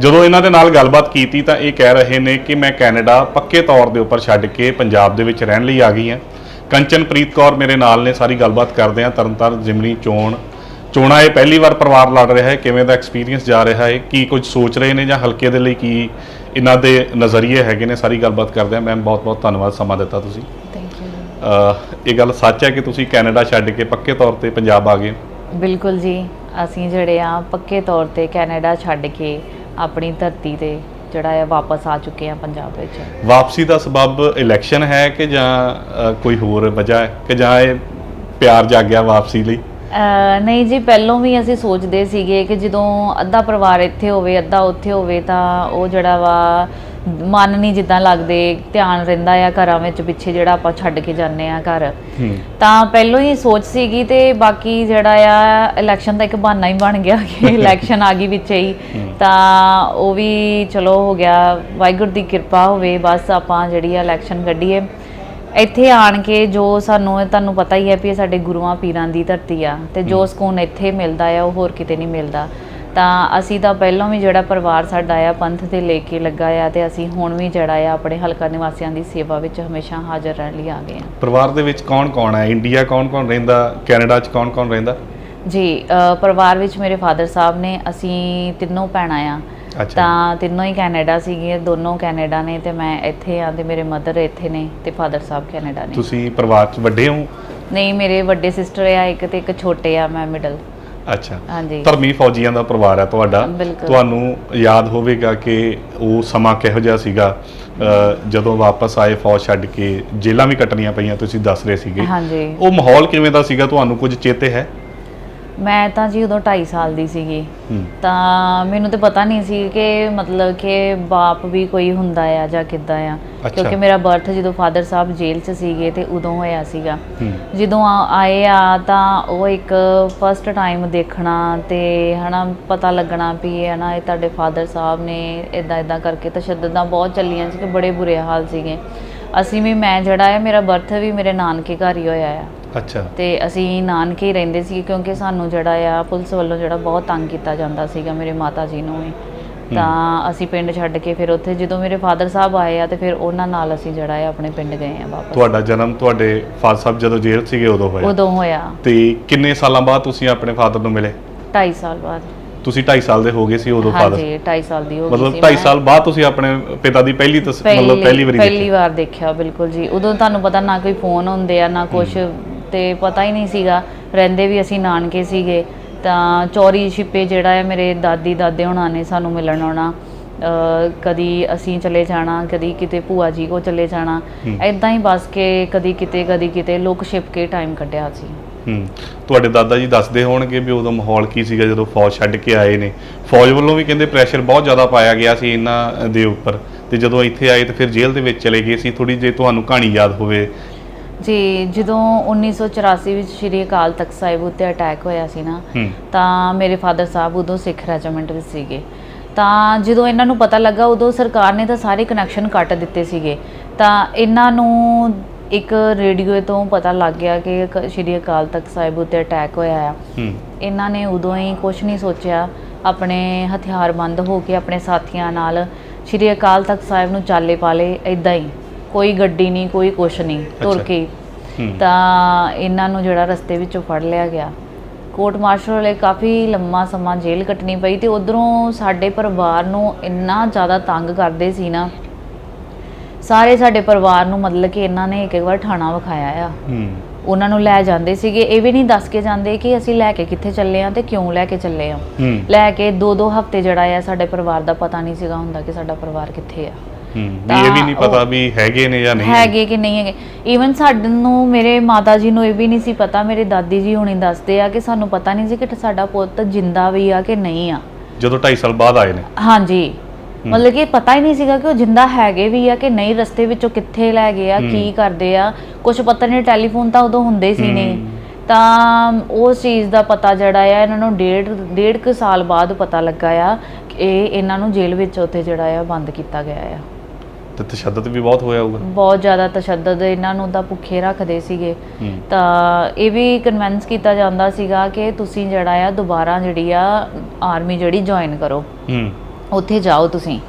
ਜਦੋਂ ਇਹਨਾਂ ਦੇ ਨਾਲ ਗੱਲਬਾਤ ਕੀਤੀ ਤਾਂ ਇਹ ਕਹਿ ਰਹੇ ਨੇ ਕਿ ਮੈਂ ਕੈਨੇਡਾ ਪੱਕੇ ਤੌਰ ਦੇ ਉੱਪਰ ਛੱਡ ਕੇ ਪੰਜਾਬ ਦੇ ਵਿੱਚ ਰਹਿਣ ਲਈ ਆ ਗਈ ਹਾਂ। ਕੰਚਨਪ੍ਰੀਤ ਕੌਰ ਮੇਰੇ ਨਾਲ ਨੇ ਸਾਰੀ ਗੱਲਬਾਤ ਕਰਦੇ ਹਾਂ। ਤਰਨਤਾਰਨ ਜ਼ਿਮਣੀ ਚੋਣ। ਚੋਣਾਂ ਇਹ ਪਹਿਲੀ ਵਾਰ ਪਰਿਵਾਰ ਲੜ ਰਿਹਾ ਹੈ। ਕਿਵੇਂ ਦਾ ਐਕਸਪੀਰੀਅੰਸ ਜਾ ਰਿਹਾ ਹੈ? ਕੀ ਕੁਝ ਸੋਚ ਰਹੇ ਨੇ ਜਾਂ ਹਲਕੇ ਦੇ ਲਈ ਕੀ ਇਹਨਾਂ ਦੇ ਨਜ਼ਰੀਏ ਹੈਗੇ ਨੇ? ਸਾਰੀ ਗੱਲਬਾਤ ਕਰਦੇ ਹਾਂ। ਮੈਮ ਬਹੁਤ ਬਹੁਤ ਧੰਨਵਾਦ ਸਮਾਂ ਦਿੱਤਾ ਤੁਸੀਂ। ਥੈਂਕ ਯੂ ਇਹ ਗੱਲ ਸੱਚ ਹੈ ਕਿ ਤੁਸੀਂ ਕੈਨੇਡਾ ਛੱਡ ਕੇ ਪੱਕੇ ਤੌਰ ਤੇ ਪੰਜਾਬ ਆ ਗਏ ਬਿਲਕੁਲ ਜੀ। ਅਸੀਂ ਜਿਹੜੇ ਆ ਪੱਕੇ ਤੌਰ ਤੇ ਕੈਨੇਡਾ ਛੱਡ ਕੇ ਆਪਣੀ ਧਰਤੀ ਤੇ ਜਿਹੜਾ ਆ ਵਾਪਸ ਆ ਚੁੱਕੇ ਆ ਪੰਜਾਬ ਵਿੱਚ। ਵਾਪਸੀ ਦਾ ਸਬਬ ਇਲੈਕਸ਼ਨ ਹੈ ਕਿ ਜਾਂ ਕੋਈ ਹੋਰ ਵਜ੍ਹਾ ਹੈ ਕਿ ਜਾਂ ਇਹ ਪਿਆਰ ਜਾਗਿਆ ਵਾਪਸੀ ਲਈ? ਅਹ ਨਹੀਂ ਜੀ ਪਹਿਲੋਂ ਵੀ ਅਸੀਂ ਸੋਚਦੇ ਸੀਗੇ ਕਿ ਜਦੋਂ ਅੱਧਾ ਪਰਿਵਾਰ ਇੱਥੇ ਹੋਵੇ ਅੱਧਾ ਉੱਥੇ ਹੋਵੇ ਤਾਂ ਉਹ ਜਿਹੜਾ ਵਾ ਮਨ ਨਹੀਂ ਜਿੱਦਾਂ ਲੱਗਦੇ ਧਿਆਨ ਰਹਿੰਦਾ ਆ ਘਰਾਂ ਵਿੱਚ ਪਿੱਛੇ ਜਿਹੜਾ ਆਪਾਂ ਛੱਡ ਕੇ ਜਾਂਦੇ ਆ ਘਰ। ਤਾਂ ਪਹਿਲੋਂ ਹੀ ਸੋਚ ਸੀਗੀ ਤੇ ਬਾਕੀ ਜਿਹੜਾ ਆ ਇਲੈਕਸ਼ਨ ਦਾ ਇੱਕ ਬਹਾਨਾ ਹੀ ਬਣ ਗਿਆ ਕਿ (laughs) ਇਲੈਕਸ਼ਨ ਆ ਗਈ ਵਿੱਚ ਹੀ। ਤਾਂ ਉਹ ਵੀ ਚਲੋ ਹੋ ਗਿਆ ਵਾਹਿਗੁਰੂ ਦੀ ਕਿਰਪਾ ਹੋਵੇ ਬਸ ਆਪਾਂ ਜਿਹੜੀ ਆ ਇਲੈਕਸ਼ਨ ਕੱਢੀਏ। ਇੱਥੇ ਆਣ ਕੇ ਜੋ ਸਾਨੂੰ ਤੁਹਾਨੂੰ ਪਤਾ ਹੀ ਹੈ ਵੀ ਇਹ ਸਾਡੇ ਗੁਰੂਆਂ ਪੀਰਾਂ ਦੀ ਧਰਤੀ ਆ। ਤੇ ਜੋ ਸਕੂਨ ਇੱਥੇ ਮਿਲਦਾ ਆ ਉਹ ਹੋਰ ਕਿਤੇ ਨਹੀਂ ਮਿਲਦਾ। ਤਾਂ ਅਸੀਂ ਤਾਂ ਪਹਿਲਾਂ ਵੀ ਜਿਹੜਾ ਪਰਿਵਾਰ ਸਾਡਾ ਆ ਪੰਥ ਤੇ ਲੈ ਕੇ ਲੱਗਾ ਆ ਤੇ ਅਸੀਂ ਹੁਣ ਵੀ ਜਿਹੜਾ ਆ ਆਪਣੇ ਹਲਕਾ ਨਿਵਾਸੀਆਂ ਦੀ ਸੇਵਾ ਵਿੱਚ ਹਮੇਸ਼ਾ ਹਾਜ਼ਰ ਰਹਿਣ ਲਈ ਆ ਗਏ ਆ। ਪਰਿਵਾਰ ਦੇ ਵਿੱਚ ਕੌਣ ਕੌਣ ਹੈ ਇੰਡੀਆ ਕੌਣ ਕੌਣ ਰਹਿੰਦਾ? ਕੈਨੇਡਾ 'ਚ ਕੌਣ ਕੌਣ ਰਹਿੰਦਾ? ਜੀ ਅ, ਪਰਿਵਾਰ ਵਿੱਚ ਮੇਰੇ ਫਾਦਰ ਸਾਹਿਬ ਨੇ ਅਸੀਂ ਤਿੰਨੋਂ ਭੈਣਾਂ ਆ। ਅੱਛਾ। ਤਾਂ ਤਿੰਨੋਂ ਹੀ ਕੈਨੇਡਾ ਸੀਗੀਆਂ ਦੋਨੋਂ ਕੈਨੇਡਾ ਨੇ ਤੇ ਮੈਂ ਇੱਥੇ ਆ ਤੇ ਮੇਰੇ ਮਦਰ ਇੱਥੇ ਨੇ ਤੇ ਫਾਦਰ ਸਾਹਿਬ ਕੈਨੇਡਾ ਨੇ। ਤੁਸੀਂ ਪਰਿਵਾਰ 'ਚ ਵੱਡੇ ਹੋ? ਨਹੀਂ ਮੇਰੇ ਵੱਡੇ ਸਿਸਟਰ ਆ ਇੱਕ ਤੇ ਇੱਕ ਛੋਟੇ ਆ ਮੈਂ ਮਿਡਲ। ਅੱਛਾ। ਹਾਂਜੀ। ਧਰਮੀ ਫੌਜੀਆਂ ਦਾ ਪਰਿਵਾਰ ਹੈ ਤੁਹਾਡਾ। ਬਿਲਕੁਲ। ਤੁਹਾਨੂੰ ਯਾਦ ਹੋਵੇਗਾ ਕਿ ਉਹ ਸਮਾਂ ਕਿਹੋ ਜਿਹਾ ਸੀਗਾ ਅ, ਜਦੋਂ ਵਾਪਸ ਆਏ ਫੌਜ ਛੱਡ ਕੇ ਜੇਲਾਂ ਵੀ ਕੱਟਣੀਆਂ ਪਈਆਂ ਤੁਸੀਂ ਦੱਸ ਰਹੇ ਸੀਗੇ। ਹਾਂਜੀ। ਉਹ ਮਾਹੌਲ ਕਿਵੇਂ ਦਾ ਸੀਗਾ? ਤੁਹਾਨੂੰ ਕੁਝ ਚੇਤੇ ਹੈ? ਮੈਂ ਤਾਂ ਜੀ ਉਦੋਂ 2.5 ਸਾਲ ਦੀ ਸੀਗੀ। ਤਾਂ ਮੈਨੂੰ ਤੇ ਪਤਾ ਨਹੀਂ ਸੀ ਕਿ ਮਤਲਬ ਕਿ ਬਾਪ ਵੀ ਕੋਈ ਹੁੰਦਾ ਆ ਜਾਂ ਕਿੱਦਾਂ ਆ। ਕਿਉਂਕਿ ਮੇਰਾ ਬਰਥ ਜਦੋਂ ਫਾਦਰ ਸਾਹਿਬ ਜੇਲ੍ਹ 'ਚ ਸੀਗੇ ਤੇ ਉਦੋਂ ਹੋਇਆ ਸੀਗਾ। ਜਦੋਂ ਆਏ ਆ ਤਾਂ ਉਹ ਇੱਕ ਫਸਟ ਟਾਈਮ ਦੇਖਣਾ ਤੇ ਹਨਾ ਪਤਾ ਲੱਗਣਾ ਵੀ ਇਹ ਹਨਾ ਇਹ ਤੁਹਾਡੇ ਫਾਦਰ ਸਾਹਿਬ ਨੇ ਇਦਾਂ ਇਦਾਂ ਕਰਕੇ ਤਸ਼ੱਦਦਾਂ ਬਹੁਤ ਚੱਲੀਆਂ ਸੀ ਕਿ ਬੜੇ ਬੁਰੇ ਹਾਲ ਸੀਗੇ। ਅਸੀਂ ਵੀ ਮੈਂ ਜਿਹੜਾ ਹੈ ਮੇਰਾ ਬਰਥ ਵੀ ਮੇਰੇ ਨਾਨਕੇ ਘਰ ਹੀ ਹੋਇਆ ਆ। ਅੱਛਾ। ਤੇ ਅਸੀਂ ਨਾਨਕੇ ਹੀ ਰਹਿੰਦੇ ਸੀ ਕਿਉਂਕਿ ਸਾਨੂੰ ਜਿਹੜਾ ਆ ਪੁਲਿਸ ਵੱਲੋਂ ਜਿਹੜਾ ਬਹੁਤ ਤੰਗ ਕੀਤਾ ਜਾਂਦਾ ਸੀਗਾ ਮੇਰੇ ਮਾਤਾ ਜੀ ਨੂੰ ਵੀ। ਤਾਂ ਅਸੀਂ ਪਿੰਡ ਛੱਡ ਕੇ ਫਿਰ ਉੱਥੇ ਜਦੋਂ ਮੇਰੇ ਫਾਦਰ ਸਾਹਿਬ ਆਏ ਆ ਤੇ ਫਿਰ ਉਹਨਾਂ ਨਾਲ ਅਸੀਂ ਜਿਹੜਾ ਆ ਆਪਣੇ ਪਿੰਡ ਗਏ ਆ ਵਾਪਸ। ਤੁਹਾਡਾ ਜਨਮ ਤੁਹਾਡੇ ਫਾਦਰ ਸਾਹਿਬ ਜਦੋਂ ਜੇਲ੍ਹ ਸੀਗੇ ਉਦੋਂ ਹੋਇਆ? ਉਦੋਂ ਹੋਇਆ। ਤੇ ਕਿੰਨੇ ਸਾਲਾਂ ਬਾਅਦ ਤੁਸੀਂ ਆਪਣੇ ਫਾਦਰ ਨੂੰ ਮਿਲੇ? 2.5 ਸਾਲ ਬਾਅਦ। ਤੁਸੀਂ 2.5 ਸਾਲ ਦੇ ਹੋ ਗਏ ਸੀ ਉਦੋਂ ਫਾਦਰ? ਹਾਂਜੀ 2.5 ਸਾਲ ਦੀ ਹੋ ਗਈ ਮਤਲਬ ਸੀ 2.5 ਮੈਂ। ਸਾਲ ਬਾਅਦ ਤੁਸੀਂ ਆਪਣੇ ਪਿਤਾ ਦੀ ਪਹਿਲੀ ਤਸ- ਮਤਲਬ ਪਹਿਲੀ ਵਾਰੀ ਪਹਿਲੀ ਵਾਰ ਦੇਖਿਆ ਬਿਲਕੁਲ ਜੀ। ਉਦੋਂ ਤੁਹਾਨੂੰ ਪਤਾ ਨਾ ਕੋਈ ਫੋਨ ਹੁੰਦੇ ਆ ਨਾ ਕੁਝ ਤੇ ਪਤਾ ਹੀ ਨਹੀਂ ਸੀਗਾ। ਰਹਿੰਦੇ ਵੀ ਅਸੀਂ ਨਾਨਕੇ ਸੀਗੇ। ਤਾਂ ਚੌਰੀ ਛਿਪੇ ਜਿਹੜਾ ਹੈ ਮੇਰੇ ਦਾਦੀ ਦਾਦੇ ਹੋਣਾ ਨੇ ਸਾਨੂੰ ਮਿਲਣ ਆਉਣਾ। ਕਦੀ ਅਸੀਂ ਚਲੇ ਜਾਣਾ ਕਦੀ ਕਿਤੇ ਭੂਆ ਜੀ ਕੋ ਚਲੇ ਜਾਣਾ। ਐਦਾਂ ਹੀ ਬਸ ਕੇ ਕਦੀ ਕਿਤੇ ਕਦੀ ਕਿਤੇ ਲੁਕ ਛਿਪ ਕੇ ਟਾਈਮ ਕੱਢਿਆ ਸੀ। ਹੂੰ। ਤੁਹਾਡੇ ਦਾਦਾ ਜੀ ਦੱਸਦੇ ਹੋਣਗੇ ਵੀ ਉਦੋਂ ਮਾਹੌਲ ਕੀ ਸੀਗਾ ਜਦੋਂ ਫੌਜ ਛੱਡ ਕੇ ਆਏ ਨੇ। ਫੌਜ ਵੱਲੋਂ ਵੀ ਕਹਿੰਦੇ ਪ੍ਰੈਸ਼ਰ ਬਹੁਤ ਜ਼ਿਆਦਾ ਪਾਇਆ ਗਿਆ ਸੀ ਇਹਨਾਂ ਦੇ ਉੱਪਰ। ਤੇ ਜਦੋਂ ਇੱਥੇ ਆਏ ਤੇ ਫਿਰ ਜੇਲ੍ਹ ਦੇ ਵਿੱਚ ਚਲੇ ਗਏ ਸੀ। ਥੋੜੀ ਜੇ ਤੁਹਾਨੂੰ ਕਹਾਣੀ ਯਾਦ ਹੋਵੇ। ਜੀ ਜਦੋਂ 1984 ਵਿੱਚ ਸ਼੍ਰੀ ਅਕਾਲ ਤਖਤ ਸਾਹਿਬ ਉੱਤੇ ਅਟੈਕ ਹੋਇਆ ਸੀ ਨਾ ਤਾਂ ਮੇਰੇ ਫਾਦਰ ਸਾਹਿਬ ਉਦੋਂ ਸਿੱਖ ਰੈਜੀਮੈਂਟ ਵਿੱਚ ਸੀਗੇ। ਤਾਂ ਜਦੋਂ ਇਹਨਾਂ ਨੂੰ ਪਤਾ ਲੱਗਾ ਉਦੋਂ ਸਰਕਾਰ ਨੇ ਤਾਂ ਸਾਰੇ ਕਨੈਕਸ਼ਨ ਕੱਟ ਦਿੱਤੇ ਸੀਗੇ। ਤਾਂ ਇਹਨਾਂ ਨੂੰ ਇੱਕ ਰੇਡੀਓ ਤੋਂ ਪਤਾ ਲੱਗ ਗਿਆ ਕਿ ਸ਼੍ਰੀ ਅਕਾਲ ਤਖਤ ਸਾਹਿਬ ਉੱਤੇ ਅਟੈਕ ਹੋਇਆ ਆ। ਇਹਨਾਂ ਨੇ ਉਦੋਂ ਹੀ ਕੁਝ ਨਹੀਂ ਸੋਚਿਆ। ਆਪਣੇ ਹਥਿਆਰਬੰਦ ਹੋ ਕੇ ਆਪਣੇ ਸਾਥੀਆਂ ਨਾਲ ਸ਼੍ਰੀ ਅਕਾਲ ਤਖਤ ਸਾਹਿਬ ਨੂੰ ਚਾਲੇ ਪਾਲੇ ਇਦਾਂ ਹੀ। ਕੋਈ ਗੱਡੀ ਨਹੀਂ ਕੋਈ ਕੁਛ ਨਹੀਂ ਤੁਰ। ਕੇ। ਤਾਂ ਇਹਨਾਂ ਨੂੰ ਜਿਹੜਾ ਰਸਤੇ ਵਿੱਚੋਂ ਫੜ ਲਿਆ ਗਿਆ। ਕੋਰਟ ਮਾਰਸ਼ਲ ਵਾਲੇ ਕਾਫੀ ਲੰਮਾ ਸਮਾਂ ਜੇਲ੍ਹ ਕੱਟਣੀ ਪਈ ਤੇ ਉਧਰੋਂ ਸਾਡੇ ਪਰਿਵਾਰ ਨੂੰ ਇੰਨਾ ਜ਼ਿਆਦਾ ਤੰਗ ਕਰਦੇ ਸੀ ਨਾ। ਸਾਰੇ ਸਾਡੇ ਪਰਿਵਾਰ ਨੂੰ ਮਤਲਬ ਕਿ ਇਹਨਾਂ ਨੇ ਇੱਕ ਇੱਕ ਵਾਰ ਠਾਣਾ ਵਿਖਾਇਆ ਆ। ਉਹਨਾਂ ਨੂੰ ਲੈ ਜਾਂਦੇ ਸੀਗੇ। ਇਹ ਵੀ ਨਹੀਂ ਦੱਸ ਕੇ ਜਾਂਦੇ ਕਿ ਅਸੀਂ ਲੈ ਕੇ ਕਿੱਥੇ ਚੱਲੇ ਆ ਤੇ ਕਿਉਂ ਲੈ ਕੇ ਚੱਲੇ ਆ। ਲੈ ਕੇ ਦੋ ਦੋ ਹਫ਼ਤੇ ਜਿਹੜਾ ਆ ਸਾਡੇ ਪਰਿਵਾਰ ਦਾ ਪਤਾ ਨਹੀਂ ਸੀਗਾ ਹੁੰਦਾ ਕਿ ਸਾਡਾ ਪਰਿਵਾਰ ਕਿੱਥੇ ਆ। ਹੂੰ ਵੀ ਇਹ ਵੀ ਨਹੀਂ ਤਾਂ ਪਤਾ ਵੀ ਹੈਗੇ ਨੇ ਜਾਂ ਨਹੀਂ ਹੈਗੇ ਕਿ ਨਹੀਂ ਹੈਗੇ। ਈਵਨ ਸਾਨੂੰ ਮੇਰੇ ਮਾਤਾ ਜੀ ਨੂੰ ਇਹ ਵੀ ਨਹੀਂ ਸੀ ਪਤਾ ਮੇਰੇ ਦਾਦੀ ਜੀ ਹੁਣੀ ਦੱਸਦੇ ਆ ਕਿ ਸਾਨੂੰ ਪਤਾ ਨਹੀਂ ਸੀ ਕਿ ਸਾਡਾ ਪੁੱਤ ਜਿੰਦਾ ਵੀ ਆ ਕਿ ਨਹੀਂ ਆ। ਜਦੋਂ 2.5 ਸਾਲ ਬਾਅਦ ਆਏ ਨੇ। ਹਾਂਜੀ। ਮਤਲਬ ਕਿ ਪਤਾ ਹੀ ਨਹੀਂ ਸੀਗਾ ਕਿ ਉਹ ਜਿੰਦਾ ਹੈਗੇ ਵੀ ਆ ਕਿ ਨਹੀਂ ਰਸਤੇ ਵਿੱਚੋਂ ਕਿੱਥੇ ਲੈ ਗਏ ਆ ਕੀ ਕਰਦੇ ਆ। ਕੁਝ ਪਤਾ ਨਹੀਂ ਟੈਲੀਫੋਨ ਤਾਂ ਉਦੋਂ ਹੁੰਦੇ ਸੀ ਨਹੀਂ ਤਾਂ ਉਸ ਚੀਜ਼ ਦਾ ਪਤਾ ਜਿਹੜਾ ਆ ਇਹਨਾਂ ਨੂੰ ਡੇਢ ਡੇਢ ਕੁ ਸਾਲ ਬਾਅਦ ਪਤਾ ਲੱਗਾ ਆ ਕਿ ਇਹ ਇਹਨਾਂ ਨੂੰ ਜੇਲ੍ਹ ਵਿੱਚ ਉੱਥੇ ਜਿਹੜਾ ਆ ਬੰਦ ਕੀਤਾ ਗਿਆ ਆ। ਤੇ ਤਸ਼ੱਦਦ ਵੀ ਬਹੁਤ ਹੋਇਆ ਹੋਊਗਾ। ਬਹੁਤ ਜ਼ਿਆਦਾ ਤਸ਼ੱਦਦ ਇਹਨਾਂ ਨੂੰ ਤਾਂ ਭੁੱਖੇ ਰੱਖਦੇ ਸੀਗੇ। ਤਾਂ ਇਹ ਵੀ ਕਨਵਿੰਸ ਕੀਤਾ ਜਾਂਦਾ ਸੀਗਾ ਕਿ ਤੁਸੀਂ ਜਿਹੜਾ ਆ ਦੁਬਾਰਾ ਜਿਹੜੀ ਆ ਆਰਮੀ ਜਿਹੜੀ ਜੁਆਇਨ ਕਰੋ। ਹੂੰ। ਉੱਥੇ ਜਾਓ ਤੁਸੀਂ।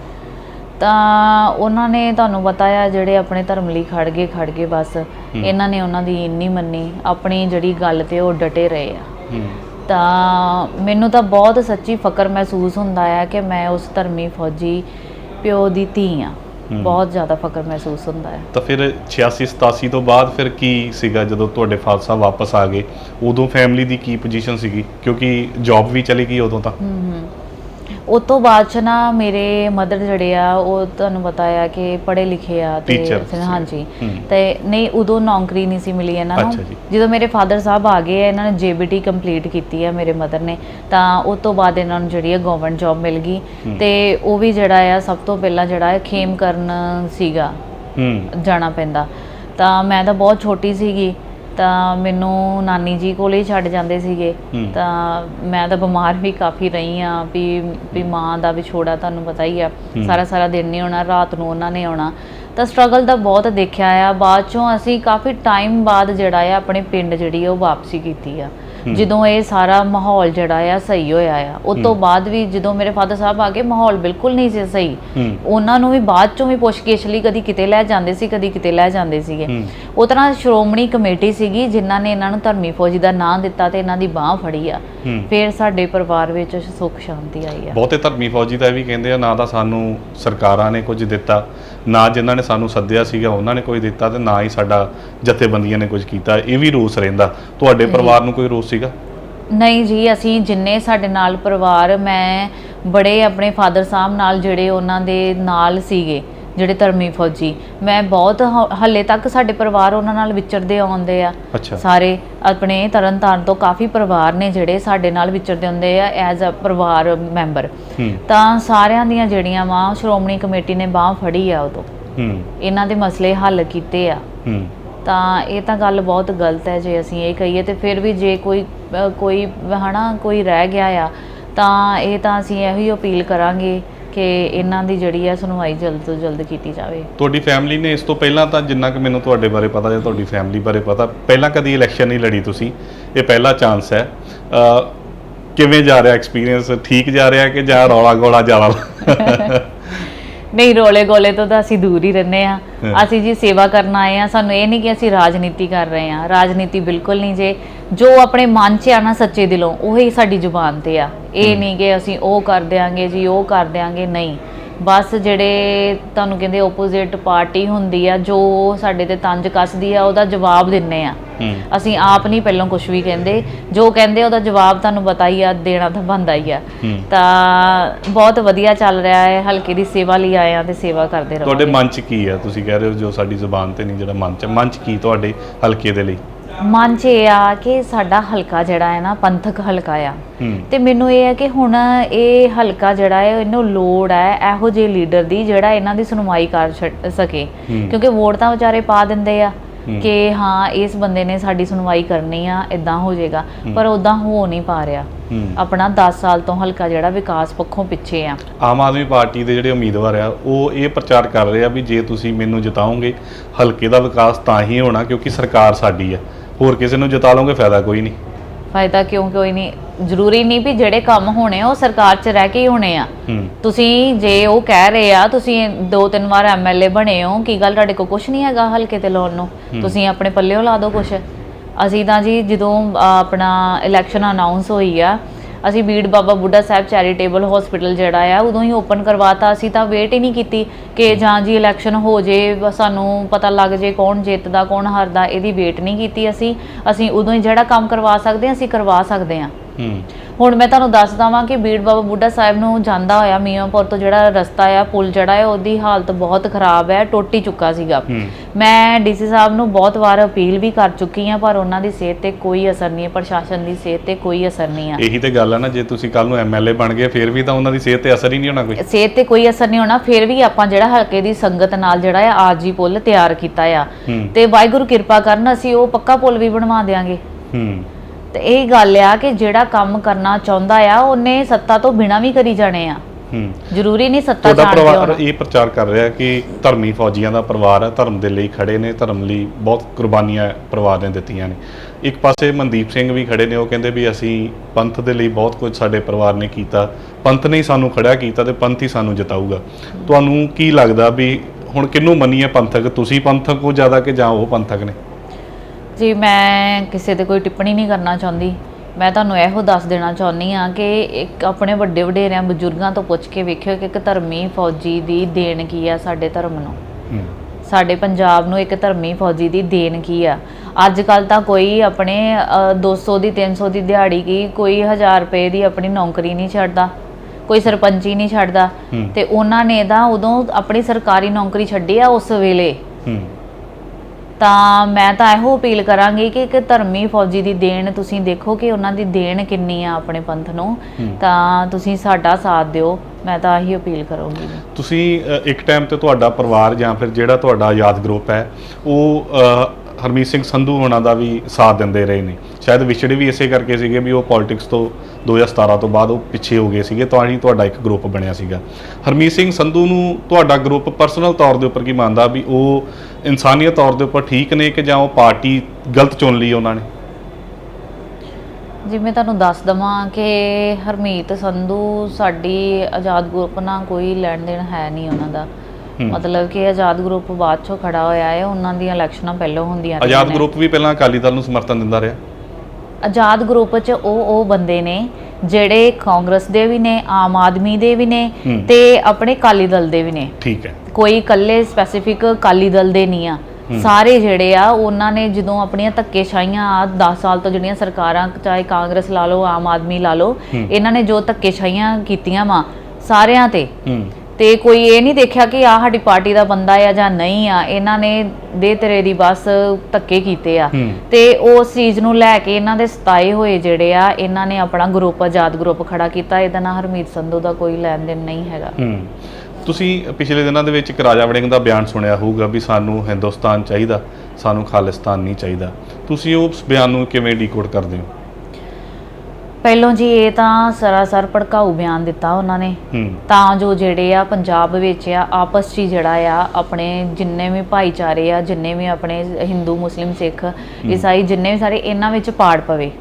ਤਾਂ ਉਹਨਾਂ ਨੇ ਤੁਹਾਨੂੰ ਪਤਾ ਆ ਜਿਹੜੇ ਆਪਣੇ ਧਰਮ ਲਈ ਖੜ ਗਏ ਖੜ ਗਏ ਬਸ। ਇਹਨਾਂ ਨੇ ਉਹਨਾਂ ਦੀ ਇੰਨੀ ਮੰਨੀ ਆਪਣੀ ਜਿਹੜੀ ਗੱਲ ਤੇ ਉਹ ਡਟੇ ਰਹੇ ਆ। ਹੂੰ। ਤਾਂ ਮੈਨੂੰ ਤਾਂ ਬਹੁਤ ਸੱਚੀ ਫਕਰ ਮਹਿਸੂਸ ਹੁੰਦਾ ਆ ਕਿ ਮੈਂ ਉਸ ਧਰਮੀ ਫੌਜੀ ਪਿਓ ਦੀ ਧੀ ਆ। ਬਹੁਤ ਜ਼ਿਆਦਾ ਫਕਰ ਮਹਿਸੂਸ ਹੁੰਦਾ ਹੈ। ਤਾਂ ਫਿਰ 86 87 ਤੋਂ ਬਾਅਦ ਫਿਰ ਕੀ ਸੀਗਾ ਜਦੋਂ ਤੁਹਾਡੇ ਫਾਦਰ ਸਾਹਿਬ ਵਾਪਸ ਆ ਗਏ? ਉਦੋਂ ਫੈਮਿਲੀ ਦੀ ਕੀ ਪੋਜੀਸ਼ਨ ਸੀਗੀ? ਕਿਉਂਕਿ ਜੌਬ ਵੀ ਚਲੀ ਗਈ ਉਦੋਂ ਤਾਂ। ਹੂੰ ਹੂੰ। ਉਸ ਤੋਂ ਬਾਅਦ ਚ ਨਾ ਮੇਰੇ ਮਦਰ ਜਿਹੜੇ ਆ ਉਹ ਤੁਹਾਨੂੰ ਪਤਾ ਆ ਕਿ ਪੜ੍ਹੇ ਲਿਖੇ ਆ Teacher ਸੀ। ਹਾਂਜੀ। ਤੇ ਨਹੀਂ ਉਦੋਂ ਨੌਕਰੀ ਨਹੀਂ ਸੀ ਮਿਲੀ ਇਹਨਾਂ ਨੂੰ। ਅੱਛਾ ਜੀ। ਜਦੋਂ ਮੇਰੇ ਫਾਦਰ ਸਾਹਿਬ ਆ ਗਏ ਆ, ਇਹਨਾਂ ਨੇ ਜੇਬੀਟੀ ਕੰਪਲੀਟ ਕੀਤੀ ਆ ਮੇਰੇ ਮਦਰ ਨੇ ਤਾਂ ਉਸ ਤੋਂ ਬਾਅਦ ਇਹਨਾਂ ਨੂੰ ਜਿਹੜੀ ਹੈ ਗਵਰਨਮੈਂਟ ਜੌਬ ਮਿਲ ਗਈ। ਤੇ ਉਹ ਵੀ ਜਿਹੜਾ ਆ ਸਭ ਤੋਂ ਪਹਿਲਾਂ ਜਿਹੜਾ ਹੈ ਖੇਮ ਕਰਨ ਸੀਗਾ। ਹੂੰ। ਜਾਣਾ ਪੈਂਦਾ। ਤਾਂ ਮੈਂ ਤਾਂ ਬਹੁਤ ਛੋਟੀ ਸੀਗੀ। ਤਾਂ ਮੈਨੂੰ ਨਾਨੀ ਜੀ ਕੋਲੇ ਹੀ ਛੱਡ ਜਾਂਦੇ ਸੀਗੇ। ਤਾਂ ਮੈਂ ਤਾਂ ਬਿਮਾਰ ਵੀ ਕਾਫੀ ਰਹੀ ਆ ਵੀ ਵੀ ਮਾਂ ਦਾ ਵਿਛੋੜਾ ਤੁਹਾਨੂੰ ਪਤਾ ਹੀ ਆ। ਸਾਰਾ ਸਾਰਾ ਦਿਨ ਨਹੀਂ ਆਉਣਾ ਰਾਤ ਨੂੰ ਉਹਨਾਂ ਨੇ ਆਉਣਾ। ਤਾਂ ਸਟਰਗਲ ਤਾਂ ਬਹੁਤ ਦੇਖਿਆ ਆ। ਬਾਅਦ ਚੋਂ ਅਸੀਂ ਕਾਫੀ ਟਾਈਮ ਬਾਅਦ ਜਿਹੜਾ ਆ ਆਪਣੇ ਪਿੰਡ ਜਿਹੜੀ ਉਹ ਵਾਪਸੀ ਕੀਤੀ ਆ। ਜਦੋਂ ਇਹ ਸਾਰਾ ਮਾਹੌਲ ਜਿਹੜਾ ਆ ਸਹੀ ਹੋਇਆ ਆ ਉਸ ਤੋਂ ਬਾਅਦ ਵੀ ਜਦੋਂ ਮੇਰੇ ਫਾਦਰ ਸਾਹਿਬ ਆ ਗਏ ਮਾਹੌਲ ਬਿਲਕੁਲ ਨਹੀਂ ਸੀ ਸਹੀ। ਉਹਨਾਂ ਨੂੰ ਵੀ ਬਾਅਦ ਚੋਂ ਵੀ ਪੁੱਛਗਿੱਛ ਲਈ ਕਦੀ ਕਿਤੇ ਲੈ ਜਾਂਦੇ ਸੀ ਕਦੀ ਕਿਤੇ ਲੈ ਜਾਂਦੇ ਸੀਗੇ। ਉਹ ਤਰ੍ਹਾਂ ਸ਼੍ਰੋਮਣੀ ਕਮੇਟੀ ਸੀਗੀ ਜਿਨ੍ਹਾਂ ਨੇ ਇਹਨਾਂ ਨੂੰ ਧਰਮੀ ਫੌਜੀ ਦਾ ਨਾਂ ਦਿੱਤਾ ਤੇ ਇਹਨਾਂ ਦੀ ਬਾਹ ਫੜੀ ਆ। ਫਿਰ ਸਾਡੇ ਪਰਿਵਾਰ ਵਿੱਚ ਸੁੱਖ ਸ਼ਾਂਤੀ ਆਈ ਆ। ਬਹੁਤੇ ਧਰਮੀ ਫੌਜੀ ਤਾਂ ਇਹ ਵੀ ਕਹਿੰਦੇ ਆ ਨਾ ਤਾਂ ਸਾਨੂੰ ਸਰਕਾਰਾਂ ਨੇ ਕੁਝ ਦਿੱਤਾ ਨਾ ਜਿਨ੍ਹਾਂ ਨੇ ਸਾਨੂੰ ਸੱਦਿਆ ਸੀਗਾ ਉਹਨਾਂ ਨੇ ਕੋਈ ਦਿੱਤਾ ਤੇ ਨਾ ਹੀ ਸਾਡਾ ਜਥੇਬੰਦੀਆਂ ਨੇ ਕੁਝ ਕੀਤਾ। ਇਹ ਵੀ ਰੋਸ ਰਹਿੰਦਾ। ਤੁਹਾਡੇ ਪਰਿਵਾਰ ਨੂੰ ਕੋਈ ਰੋਸ ਸੀਗਾ? ਨਹੀਂ ਜੀ ਅਸੀਂ ਜਿੰਨੇ ਸਾਡੇ ਨਾਲ ਪਰਿਵਾਰ ਮੈਂ ਬੜੇ ਆਪਣੇ ਫਾਦਰ ਸਾਹਿਬ ਨਾਲ ਜਿਹੜੇ ਉਹਨਾਂ ਦੇ ਨਾਲ ਸੀਗੇ। ਜਿਹੜੇ ਧਰਮੀ ਫੌਜੀ ਮੈਂ ਬਹੁਤ ਹੱਲੇ ਤੱਕ ਸਾਡੇ ਪਰਿਵਾਰ ਉਹਨਾਂ ਨਾਲ ਵਿਚਰਦੇ ਆਉਂਦੇ ਆ। ਸਾਰੇ ਆਪਣੇ ਤਰਨਤਾਰਨ ਤੋਂ ਕਾਫੀ ਪਰਿਵਾਰ ਨੇ ਜਿਹੜੇ ਸਾਡੇ ਨਾਲ ਵਿਚਰਦੇ ਹੁੰਦੇ ਆ ਐਜ਼ ਅ ਪਰਿਵਾਰ ਮੈਂਬਰ। ਤਾਂ ਸਾਰਿਆਂ ਦੀਆਂ ਜਿਹੜੀਆਂ ਵਾ ਸ਼੍ਰੋਮਣੀ ਕਮੇਟੀ ਨੇ ਬਾਹ ਫੜੀ ਆ ਉਦੋਂ। ਇਹਨਾਂ ਦੇ ਮਸਲੇ ਹੱਲ ਕੀਤੇ ਆ। ਤਾਂ ਇਹ ਤਾਂ ਗੱਲ ਬਹੁਤ ਗਲਤ ਹੈ ਜੇ ਅਸੀਂ ਇਹ ਕਹੀਏ ਤੇ ਫਿਰ ਵੀ ਜੇ ਕੋਈ ਕੋਈ ਹਨਾ ਕੋਈ ਰਹਿ ਗਿਆ ਆ ਤਾਂ ਇਹ ਤਾਂ ਅਸੀਂ ਇਹੋ ਹੀ ਅਪੀਲ ਕਰਾਂਗੇ ਕਿ ਇਹਨਾਂ ਦੀ ਜਿਹੜੀ ਹੈ ਸੁਣਵਾਈ ਜਲਦ ਤੋਂ ਜਲਦ ਕੀਤੀ ਜਾਵੇ। ਤੁਹਾਡੀ ਫੈਮਿਲੀ ਨੇ ਇਸ ਤੋਂ ਪਹਿਲਾਂ ਤਾਂ ਜਿੰਨਾ ਕਿ ਮੈਨੂੰ ਤੁਹਾਡੇ ਬਾਰੇ ਪਤਾ ਜਾਂ ਤੁਹਾਡੀ ਫੈਮਿਲੀ ਬਾਰੇ ਪਤਾ ਪਹਿਲਾਂ ਕਦੀ ਇਲੈਕਸ਼ਨ ਨਹੀਂ ਲੜੀ ਤੁਸੀਂ ਇਹ ਪਹਿਲਾ ਚਾਂਸ ਹੈ। ਕਿਵੇਂ ਜਾ ਰਿਹਾ ਐਕਸਪੀਰੀਅੰਸ ਠੀਕ ਜਾ ਰਿਹਾ ਕਿ ਜਾਂ ਰੌਲਾ ਗੋਲਾ ਜ਼ਿਆਦਾ? ਨਹੀਂ ਰੋਲੇ ਗੋਲੇ ਤੋਂ ਤਾਂ ਅਸੀਂ ਦੂਰ ਹੀ ਰਹਿੰਦੇ ਆ। ਅਸੀਂ ਜੀ ਸੇਵਾ ਕਰਨ ਆਏ ਆ ਸਾਨੂੰ ਇਹ ਨਹੀਂ ਕਿ ਅਸੀਂ ਰਾਜਨੀਤੀ ਕਰ ਰਹੇ ਆ ਰਾਜਨੀਤੀ ਬਿਲਕੁਲ ਨਹੀਂ ਜੇ ਜੋ ਆਪਣੇ ਮਨ 'ਚ ਆ ਨਾ ਸੱਚੇ ਦਿਲੋਂ ਉਹੀ ਸਾਡੀ ਜ਼ੁਬਾਨ ਤੇ ਆ। ਇਹ ਨਹੀਂ ਕਿ ਅਸੀਂ ਉਹ ਕਰ ਦਿਆਂਗੇ ਜੀ ਉਹ ਕਰ ਦਿਆਂਗੇ ਨਹੀਂ। ਬਸ ਜਿਹੜੇ ਤੁਹਾਨੂੰ ਕਹਿੰਦੇ ਆਪੋਜ਼ਿਟ ਪਾਰਟੀ ਹੁੰਦੀ ਆ ਜੋ ਸਾਡੇ ਤੇ ਤੰਜ ਕੱਸਦੀ ਆ ਉਹਦਾ ਜਵਾਬ ਦਿੰਨੇ ਆ। ਅਸੀਂ ਆਪ ਨਹੀਂ ਪਹਿਲਾਂ ਕੁਝ ਵੀ ਕਹਿੰਦੇ। ਜੋ ਕਹਿੰਦੇ ਉਹਦਾ ਜਵਾਬ ਤੁਹਾਨੂੰ ਪਤਾ ਹੀ ਆ ਦੇਣਾ ਤਾਂ ਬੰਦਾ ਹੀ ਆ। ਤਾਂ ਬਹੁਤ ਵਧੀਆ ਚੱਲ ਰਿਹਾ ਹੈ ਹਲਕੇ ਦੀ ਸੇਵਾ ਲਈ ਆਏ ਆ ਤੇ ਸੇਵਾ ਕਰਦੇ ਰਹੋ ਤੁਹਾਡੇ ਮਨ 'ਚ ਕੀ ਹੈ ਤੁਸੀਂ ਕਹਿ ਰਹੇ ਹੋ ਜੋ ਸਾਡੀ ਜ਼ੁਬਾਨ ਤੇ ਨਹੀਂ ਜਿਹੜਾ ਮਨ 'ਚ ਮਨ 'ਚ ਕੀ ਤੁਹਾਡੇ ਹਲਕੇ ਦੇ ਲਈ? ਮਨ 'ਚ ਇਹ ਆ ਕਿ ਸਾਡਾ ਹਲਕਾ ਜਿਹੜਾ ਹੈ ਨਾ ਪੰਥਕ ਹਲਕਾ ਆ। ਤੇ ਮੈਨੂੰ ਇਹ ਹੈ ਕਿ ਹੁਣ ਇਹ ਹਲਕਾ ਜਿਹੜਾ ਹੈ ਇਹਨੂੰ ਲੋੜ ਹੈ ਇਹੋ ਜਿਹੇ ਲੀਡਰ ਦੀ ਜਿਹੜਾ ਇਹਨਾਂ ਦੀ ਸੁਣਵਾਈ ਕਰ ਸਕੇ। ਕਿਉਂਕਿ ਵੋਟ ਤਾਂ ਵਿਚਾਰੇ ਪਾ ਦਿੰਦੇ ਆ। ਕਿ ਹਾਂ ਇਸ ਬੰਦੇ ਨੇ ਸਾਡੀ ਸੁਣਵਾਈ ਕਰਨੀ ਆ ਇਦਾਂ ਹੋ ਜਾਏਗਾ। ਪਰ ਉਦਾਂ ਹੋ ਨਹੀਂ ਪਾ ਰਿਹਾ। ਆਪਣਾ 10 ਸਾਲ ਤੋਂ ਹਲਕਾ ਜਿਹੜਾ ਵਿਕਾਸ ਪੱਖੋਂ ਪਿੱਛੇ ਆ। ਆਮ ਆਦਮੀ ਪਾਰਟੀ ਦੇ ਜਿਹੜੇ ਉਮੀਦਵਾਰ ਆ ਉਹ ਇਹ ਪ੍ਰਚਾਰ ਕਰ ਰਹੇ ਆ ਵੀ ਜੇ ਤੁਸੀਂ ਮੈਨੂੰ ਜਿਤਾਓਗੇ ਹਲਕੇ ਦਾ ਵਿਕਾਸ ਤਾਂ ਹੀ ਹੋਣਾ ਕਿਉਂਕਿ ਸਰਕਾਰ ਸਾਡੀ ਹੈ ਹੋਰ ਕਿਸੇ ਨੂੰ ਜਿਤਾ ਲਓਗੇ ਫਾਇਦਾ ਕੋਈ ਨਹੀਂ। ਫਾਇਦਾ ਕਿਉਂ ਕੋਈ ਨਹੀਂ? ਜ਼ਰੂਰੀ ਨਹੀਂ ਵੀ ਜਿਹੜੇ ਕੰਮ ਹੋਣੇ ਆ ਉਹ ਸਰਕਾਰ 'ਚ ਰਹਿ ਕੇ ਹੀ ਹੋਣੇ ਆ। ਹੂੰ। ਤੁਸੀਂ ਜੇ ਉਹ ਕਹਿ ਰਹੇ ਆ ਤੁਸੀਂ ਦੋ ਤਿੰਨ ਵਾਰ ਐਮਐਲਏ ਬਣੇ ਹੋ ਕੀ ਗੱਲ ਤੁਹਾਡੇ ਕੋਲ ਕੁਝ ਨਹੀਂ ਹੈਗਾ ਹਲਕੇ ਤੇ ਲਾਉਣ ਨੂੰ? ਤੁਸੀਂ ਆਪਣੇ ਪੱਲਿਓ ਲਾ ਦਿਓ ਕੁਝ ਅਸੀਂ ਤਾਂ ਜੀ ਜਦੋਂ ਆਪਣਾ ਇਲੈਕਸ਼ਨ ਅਨਾਉਂਸ ਹੋਈ ਆ ਅਸੀਂ ਬੀੜ ਬਾਬਾ ਬੁੱਢਾ ਸਾਹਿਬ ਚੈਰੀਟੇਬਲ ਹਸਪੀਟਲ ਜਿਹੜਾ ਆ, ਉਦੋਂ ਹੀ ਓਪਨ ਕਰਵਾਤਾ, ਅਸੀਂ ਤਾਂ ਵੇਟ ਹੀ ਨਹੀਂ ਕੀਤੀ ਕਿ ਜਾਂ ਜੀ ਇਲੈਕਸ਼ਨ ਹੋ ਜੇ ਸਾਨੂੰ ਪਤਾ ਲੱਗ ਜੇ ਕੌਣ ਜਿੱਤਦਾ, ਕੌਣ ਹਾਰਦਾ, ਇਹਦੀ ਵੇਟ ਨਹੀਂ ਕੀਤੀ ਅਸੀਂ। ਅਸੀਂ ਉਦੋਂ ਹੀ ਜਿਹੜਾ ਕੰਮ ਕਰਵਾ ਸਕਦੇ ਹਾਂ, ਅਸੀਂ ਕਰਵਾ ਸਕਦੇ ਹਾਂ। ਹੂੰ। ਹੁਣ ਮੈਂ ਤੁਹਾਨੂੰ ਦੱਸ ਦਵਾਂ ਕਿ ਬੀੜ ਬਾਬਾ ਬੁੱਢਾ ਸਾਹਿਬ ਨੂੰ ਜਾਂਦਾ ਹੋਇਆ ਮੀਆਂਪੁਰ ਤੋਂ ਜਿਹੜਾ ਰਸਤਾ ਆ ਪੁਲ ਜਿਹੜਾ ਹੈ ਉਹਦੀ ਹਾਲਤ ਬਹੁਤ ਖਰਾਬ ਹੈ ਟੁੱਟ ਚੁੱਕਾ ਸੀਗਾ। ਮੈਂ ਡੀਸੀ ਸਾਹਿਬ ਨੂੰ ਬਹੁਤ ਵਾਰ ਅਪੀਲ ਵੀ ਕਰ ਚੁੱਕੀ ਹਾਂ ਪਰ ਉਹਨਾਂ ਦੀ ਸਿਹਤ ਤੇ ਕੋਈ ਅਸਰ ਨਹੀਂ ਹੈ ਪ੍ਰਸ਼ਾਸਨ ਦੀ ਸਿਹਤ ਤੇ ਕੋਈ ਅਸਰ ਨਹੀਂ ਆ। ਇਹੀ ਤੇ ਗੱਲ ਹੈ ਨਾ ਜੇ ਤੁਸੀਂ ਕੱਲ ਨੂੰ ਐਮਐਲਏ ਬਣ ਗਏ ਫਿਰ ਵੀ ਤਾਂ ਉਹਨਾਂ ਦੀ ਸਿਹਤ ਤੇ ਅਸਰ ਹੀ ਨਹੀਂ ਹੋਣਾ ਕੋਈ। ਸਿਹਤ ਤੇ ਕੋਈ ਅਸਰ ਨਹੀਂ ਹੋਣਾ ਫਿਰ ਵੀ ਆਪਾਂ ਜਿਹੜਾ ਹਲਕੇ ਦੀ ਸੰਗਤ ਨਾਲ ਜਿਹੜਾ ਹੈ ਆਰਜੀ ਪੁਲ ਤਿਆਰ ਕੀਤਾ ਆ। ਤੇ ਵਾਹਿਗੁਰੂ ਕਿਰਪਾ ਕਰਨ ਅਸੀਂ ਉਹ ਪੱਕਾ ਪੁਲ ਵੀ ਬਣਵਾ ਦੇਾਂਗੇ ਹੂੰ। ਤੇ ਇਹ ਗੱਲ ਆ ਕਿ ਜਿਹੜਾ ਕੰਮ ਕਰਨਾ ਚਾਹੁੰਦਾ ਆ ਉਹਨੇ ਸੱਤਾ ਤੋਂ ਬਿਨਾਂ ਵੀ ਕਰੀ ਜਾਣੇ ਆ। ਹੂੰ। ਜ਼ਰੂਰੀ ਨਹੀਂ ਸੱਤਾ ਤੁਹਾਡਾ ਜਾਣ ਪਰਿਵਾਰ ਇਹ ਪ੍ਰਚਾਰ ਕਰ ਰਿਹਾ ਕਿ ਧਰਮੀ ਫੌਜੀਆਂ ਦਾ ਪਰਿਵਾਰ ਹੈ ਧਰਮ ਦੇ ਲਈ ਖੜੇ ਨੇ ਧਰਮ ਲਈ ਬਹੁਤ ਕੁਰਬਾਨੀਆਂ ਪਰਿਵਾਰ ਨੇ ਦਿੱਤੀਆਂ ਨੇ। ਇੱਕ ਪਾਸੇ ਮਨਦੀਪ ਸਿੰਘ ਵੀ ਖੜੇ ਨੇ ਉਹ ਕਹਿੰਦੇ ਵੀ ਅਸੀਂ ਪੰਥ ਦੇ ਲਈ ਬਹੁਤ ਕੁਝ ਸਾਡੇ ਪਰਿਵਾਰ ਨੇ ਕੀਤਾ। ਪੰਥ ਨੇ ਹੀ ਸਾਨੂੰ ਖੜਿਆ ਕੀਤਾ ਤੇ ਪੰਥ ਹੀ ਸਾਨੂੰ ਜਿਤਾਊਗਾ। ਤੁਹਾਨੂੰ ਕੀ ਲੱਗਦਾ ਵੀ ਹੁਣ ਕਿਹਨੂੰ ਮੰਨੀਏ ਪੰਥਕ? ਤੁਸੀਂ ਪੰਥਕ ਹੋ ਜ਼ਿਆਦਾ ਕਿ ਜਾਂ ਉਹ ਪੰਥਕ ਨੇ? ਜੀ ਮੈਂ ਕਿਸੇ ਤੇ ਕੋਈ ਟਿੱਪਣੀ ਨਹੀਂ ਕਰਨਾ ਚਾਹੁੰਦੀ। ਮੈਂ ਤੁਹਾਨੂੰ ਇਹੋ ਦੱਸ ਦੇਣਾ ਚਾਹੁੰਦੀ ਆ ਕਿ ਇੱਕ ਆਪਣੇ ਵੱਡੇ ਵਡੇਰਿਆਂ ਬਜ਼ੁਰਗਾਂ ਤੋਂ ਪੁੱਛ ਕੇ ਵੇਖਿਓ ਕਿ ਇੱਕ ਧਰਮੀ ਫੌਜੀ ਦੀ ਦੇਣ ਕੀ ਆ ਸਾਡੇ ਧਰਮ ਨੂੰ। ਸਾਡੇ ਪੰਜਾਬ ਨੂੰ ਇੱਕ ਧਰਮੀ ਫੌਜੀ ਦੀ ਦੇਣ ਕੀ ਆ? ਅੱਜ ਕੱਲ ਤਾਂ ਕੋਈ ਆਪਣੇ ਅ, 200 ਦੀ 300 ਦੀ ਦਿਹਾੜੀ ਕੀ ਕੋਈ 1000 ਰੁਪਏ ਦੀ ਆਪਣੀ ਨੌਕਰੀ ਨਹੀਂ ਛੱਡਦਾ ਕੋਈ ਸਰਪੰਚੀ ਨਹੀਂ ਛੱਡਦਾ। ਤੇ ਉਹਨਾਂ ਨੇ ਤਾਂ ਉਦੋਂ ਆਪਣੀ ਸਰਕਾਰੀ ਨੌਕਰੀ ਛੱਡੀ ਆ ਉਸ ਵੇਲੇ। ਤਾਂ ਮੈਂ ਤਾਂ ਇਹੋ ਅਪੀਲ ਕਰਾਂਗੀ ਕਿ ਇੱਕ ਧਰਮੀ ਫੌਜੀ ਦੀ ਦੇਣ ਤੁਸੀਂ ਦੇਖੋ ਕਿ ਉਹਨਾਂ ਦੀ ਦੇਣ ਕਿੰਨੀ ਆ ਆਪਣੇ ਪੰਥ ਨੂੰ। ਤਾਂ ਤੁਸੀਂ ਸਾਡਾ ਸਾਥ ਦਿਓ ਮੈਂ ਤਾਂ ਇਹੀ ਅਪੀਲ ਕਰੂੰਗੀ ਤੁਸੀਂ ਇੱਕ ਟਾਈਮ ਤੇ ਤੁਹਾਡਾ ਪਰਿਵਾਰ ਜਾਂ ਫਿਰ ਜਿਹੜਾ ਤੁਹਾਡਾ ਯਾਦ ਗਰੁੱਪ ਹੈ ਉਹ ਹਰਮੀਤ ਸਿੰਘ ਸੰਧੂ ਹੋਣਾ ਦਾ ਵੀ ਸਾਥ ਦਿੰਦੇ ਰਹੇ ਨੇ। ਸ਼ਾਇਦ ਵਿਛੜੇ ਵੀ ਇਸੇ ਕਰਕੇ ਸੀਗੇ ਵੀ ਉਹ ਪੋਲਿਟਿਕਸ ਤੋਂ 2017 ਤੋਂ ਬਾਅਦ ਉਹ ਪਿੱਛੇ ਹੋ ਗਏ ਸੀਗੇ, ਤਾਂ ਹੀ ਤੁਹਾਡਾ ਇੱਕ ਗਰੁੱਪ ਬਣਿਆ ਸੀਗਾ। ਹਰਮੀਤ ਸਿੰਘ ਸੰਧੂ ਨੂੰ ਤੁਹਾਡਾ ਗਰੁੱਪ ਪਰਸਨਲ ਤੌਰ ਦੇ ਉੱਪਰ ਕੀ ਮੰਨਦਾ ਵੀ ਉਹ ਇਨਸਾਨੀਅਤ ਤੌਰ ਦੇ ਉੱਪਰ ਠੀਕ ਨੇ ਕਿ ਜਾਂ ਉਹ ਪਾਰਟੀ ਗਲਤ ਚੁਣ ਲਈ ਉਹਨਾਂ ਨੇ? ਜਿਵੇਂ ਤੁਹਾਨੂੰ ਦੱਸ ਦਵਾਂ ਕਿ ਹਰਮੀਤ ਸੰਧੂ ਸਾਡੀ ਆਜ਼ਾਦ ਗਰੁੱਪ ਨਾਲ ਕੋਈ ਲੈਣ ਦੇਣ ਹੈ ਨਹੀਂ ਉਹਨਾਂ ਦਾ। ਮਤਲਬ ਕਿ ਆਜ਼ਾਦ ਗਰੁੱਪ ਬਾਅਦ ਚੋਂ ਖੜਾ ਹੋਇਆ ਹੈ ਉਹਨਾਂ ਦੀਆਂ ਇਲੈਕਸ਼ਨਾਂ ਪਹਿਲਾਂ ਹੁੰਦੀਆਂ ਆਜ਼ਾਦ। ਗਰੁੱਪ ਵੀ ਪਹਿਲਾਂ ਅਕਾਲੀ ਦਲ ਨੂੰ ਸਮਰਥਨ ਦਿੰਦਾ ਰਿਹਾ? ਆਜ਼ਾਦ ਗਰੁੱਪ 'ਚ ਉਹ ਉਹ ਬੰਦੇ ਨੇ ਜਿਹੜੇ ਕਾਂਗਰਸ ਦੇ ਵੀ ਨੇ ਆਮ ਆਦਮੀ ਦੇ ਵੀ ਨੇ। ਤੇ ਆਪਣੇ ਕਾਲੀ ਦਲ ਦੇ ਵੀ ਨੇ। ਠੀਕ ਹੈ। ਕੋਈ ਇਕੱਲੇ ਸਪੈਸੀਫਿਕ ਕਾਲੀ ਦਲ ਦੇ ਨਹੀਂ ਆ। ਸਾਰੇ ਜਿਹੜੇ ਆ ਉਹਨਾਂ ਨੇ ਜਦੋਂ ਆਪਣੀਆਂ ਧੱਕੇਸ਼ਾਹੀਆਂ ਆ 10 ਸਾਲ ਤੋਂ ਜਿਹੜੀਆਂ ਸਰਕਾਰਾਂ ਚਾਹੇ ਕਾਂਗਰਸ ਲਾ ਲਓ ਆਮ ਆਦਮੀ ਲਾ ਲਓ ਇਹਨਾਂ ਨੇ ਜੋ ਧੱਕੇਸ਼ਾਹੀਆਂ ਕੀਤੀਆਂ ਵਾ ਸਾਰਿਆਂ ਤੇ ਤੇ ਕੋਈ ਇਹ ਨਹੀਂ ਦੇਖਿਆ ਕਿ ਆ ਸਾਡੀ ਪਾਰਟੀ ਦਾ ਬੰਦਾ ਆ ਜਾਂ ਨਹੀਂ ਆ ਇਹਨਾਂ ਨੇ ਦੇ ਤੇਰੇ ਦੀ ਬਸ ਧੱਕੇ ਕੀਤੇ ਆ। ਤੇ ਉਸ ਚੀਜ਼ ਨੂੰ ਲੈ ਕੇ ਇਹਨਾਂ ਦੇ ਸਤਾਏ ਹੋਏ ਜਿਹੜੇ ਆ ਇਹਨਾਂ ਨੇ ਆਪਣਾ ਗਰੁੱਪ ਆਜ਼ਾਦ ਗਰੁੱਪ ਖੜਾ ਕੀਤਾ ਇਹਦਾ ਨਾਂ ਹਰਮੀਤ ਸੰਧੂ ਦਾ ਕੋਈ ਲੈਣ ਦੇਣ ਨਹੀਂ ਹੈਗਾ। ਤੁਸੀਂ ਪਿਛਲੇ ਦਿਨਾਂ ਦੇ ਵਿੱਚ ਇੱਕ ਰਾਜਾ ਵੜਿੰਗ ਦਾ ਬਿਆਨ ਸੁਣਿਆ ਹੋਊਗਾ ਵੀ ਸਾਨੂੰ ਹਿੰਦੁਸਤਾਨ ਚਾਹੀਦਾ ਸਾਨੂੰ ਖਾਲਿਸਤਾਨ ਨਹੀਂ ਚਾਹੀਦਾ। ਤੁਸੀਂ ਉਸ ਬਿਆਨ ਨੂੰ ਕਿਵੇਂ ਡੀਕੋਡ ਕਰਦੇ ਹੋ? ਪਹਿਲੋਂ ਜੀ ਇਹ ਤਾਂ ਸਰਾਸਰ ਭੜਕਾਊ ਬਿਆਨ ਦਿੱਤਾ ਉਹਨਾਂ ਨੇ। ਤਾਂ ਜੋ ਜਿਹੜੇ ਆ ਪੰਜਾਬ ਵਿੱਚ ਆ ਆਪਸ 'ਚ ਜਿਹੜਾ ਆ ਆਪਣੇ ਜਿੰਨੇ ਵੀ ਭਾਈਚਾਰੇ ਆ ਜਿੰਨੇ ਵੀ ਆਪਣੇ ਹਿੰਦੂ ਮੁਸਲਿਮ ਸਿੱਖ ਈਸਾਈ ਜਿੰਨੇ ਵੀ ਸਾਰੇ ਇਹਨਾਂ ਵਿੱਚ ਪਾੜ ਪਵੇ।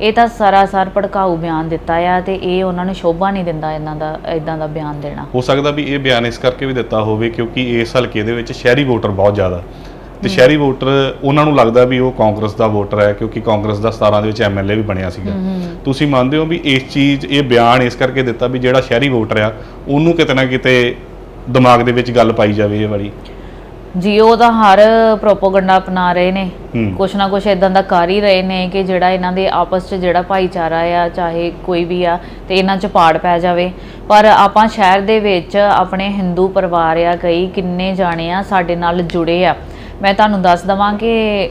ਇਹ ਤਾਂ ਸਰਾਸਰ ਭੜਕਾਊ ਬਿਆਨ ਦਿੱਤਾ ਆ ਤੇ ਇਹ ਉਹਨਾਂ ਨੂੰ ਸ਼ੋਭਾ ਨਹੀਂ ਦਿੰਦਾ ਇਹਨਾਂ ਦਾ ਇਦਾਂ ਦਾ ਬਿਆਨ ਦੇਣਾ। ਹੋ ਸਕਦਾ ਵੀ ਇਹ ਬਿਆਨ ਇਸ ਕਰਕੇ ਵੀ ਦਿੱਤਾ ਹੋਵੇ ਕਿਉਂਕਿ ਇਸ ਹਲਕੇ ਦੇ ਵਿੱਚ ਸ਼ਹਿਰੀ ਵੋਟਰ ਬਹੁਤ ਜ਼ਿਆਦਾ। ਤੇ ਸ਼ਹਿਰੀ ਵੋਟਰ ਉਹਨਾਂ ਨੂੰ ਲੱਗਦਾ ਵੀ ਉਹ ਕਾਂਗਰਸ ਦਾ ਵੋਟਰ ਹੈ ਕਿਉਂਕਿ ਕਾਂਗਰਸ ਦਾ 17 ਦੇ ਵਿੱਚ ਐਮਐਲਏ ਵੀ ਬਣਿਆ ਸੀਗਾ। ਤੁਸੀਂ ਮੰਨਦੇ ਹੋ ਵੀ ਇਸ ਚੀਜ਼ ਇਹ ਬਿਆਨ ਇਸ ਕਰਕੇ ਦਿੱਤਾ ਵੀ ਜਿਹੜਾ ਸ਼ਹਿਰੀ ਵੋਟਰ ਆ ਉਹਨੂੰ ਕਿਤੇ ਨਾ ਕਿਤੇ ਦਿਮਾਗ ਦੇ ਵਿੱਚ ਗੱਲ ਪਾਈ ਜਾਵੇ ਇਹ ਵਾਲੀ ਜੀ ਉਹ ਤਾਂ ਹਰ ਪ੍ਰੋਪਗੈਂਡਾ ਅਪਣਾ ਰਹੇ ਨੇ। ਕੁਛ ਨਾ ਕੁਛ ਇਦਾਂ ਦਾ ਕਰ ਹੀ ਰਹੇ ਨੇ ਕਿ ਜਿਹੜਾ ਇਹਨਾਂ ਦੇ ਆਪਸ 'ਚ ਜਿਹੜਾ ਭਾਈਚਾਰਾ ਆ ਚਾਹੇ ਕੋਈ ਵੀ ਆ ਤੇ ਇਹਨਾਂ 'ਚ ਪਾੜ ਪੈ ਜਾਵੇ। ਪਰ ਆਪਾਂ ਸ਼ਹਿਰ ਦੇ ਵਿੱਚ ਆਪਣੇ ਹਿੰਦੂ ਪਰਿਵਾਰ ਆ ਕਈ ਕਿੰਨੇ ਜਾਣੇ ਆ ਸਾਡੇ ਨਾਲ ਜੁੜੇ ਆ। ਮੈਂ ਤੁਹਾਨੂੰ ਦੱਸ ਦਵਾਂ ਕਿ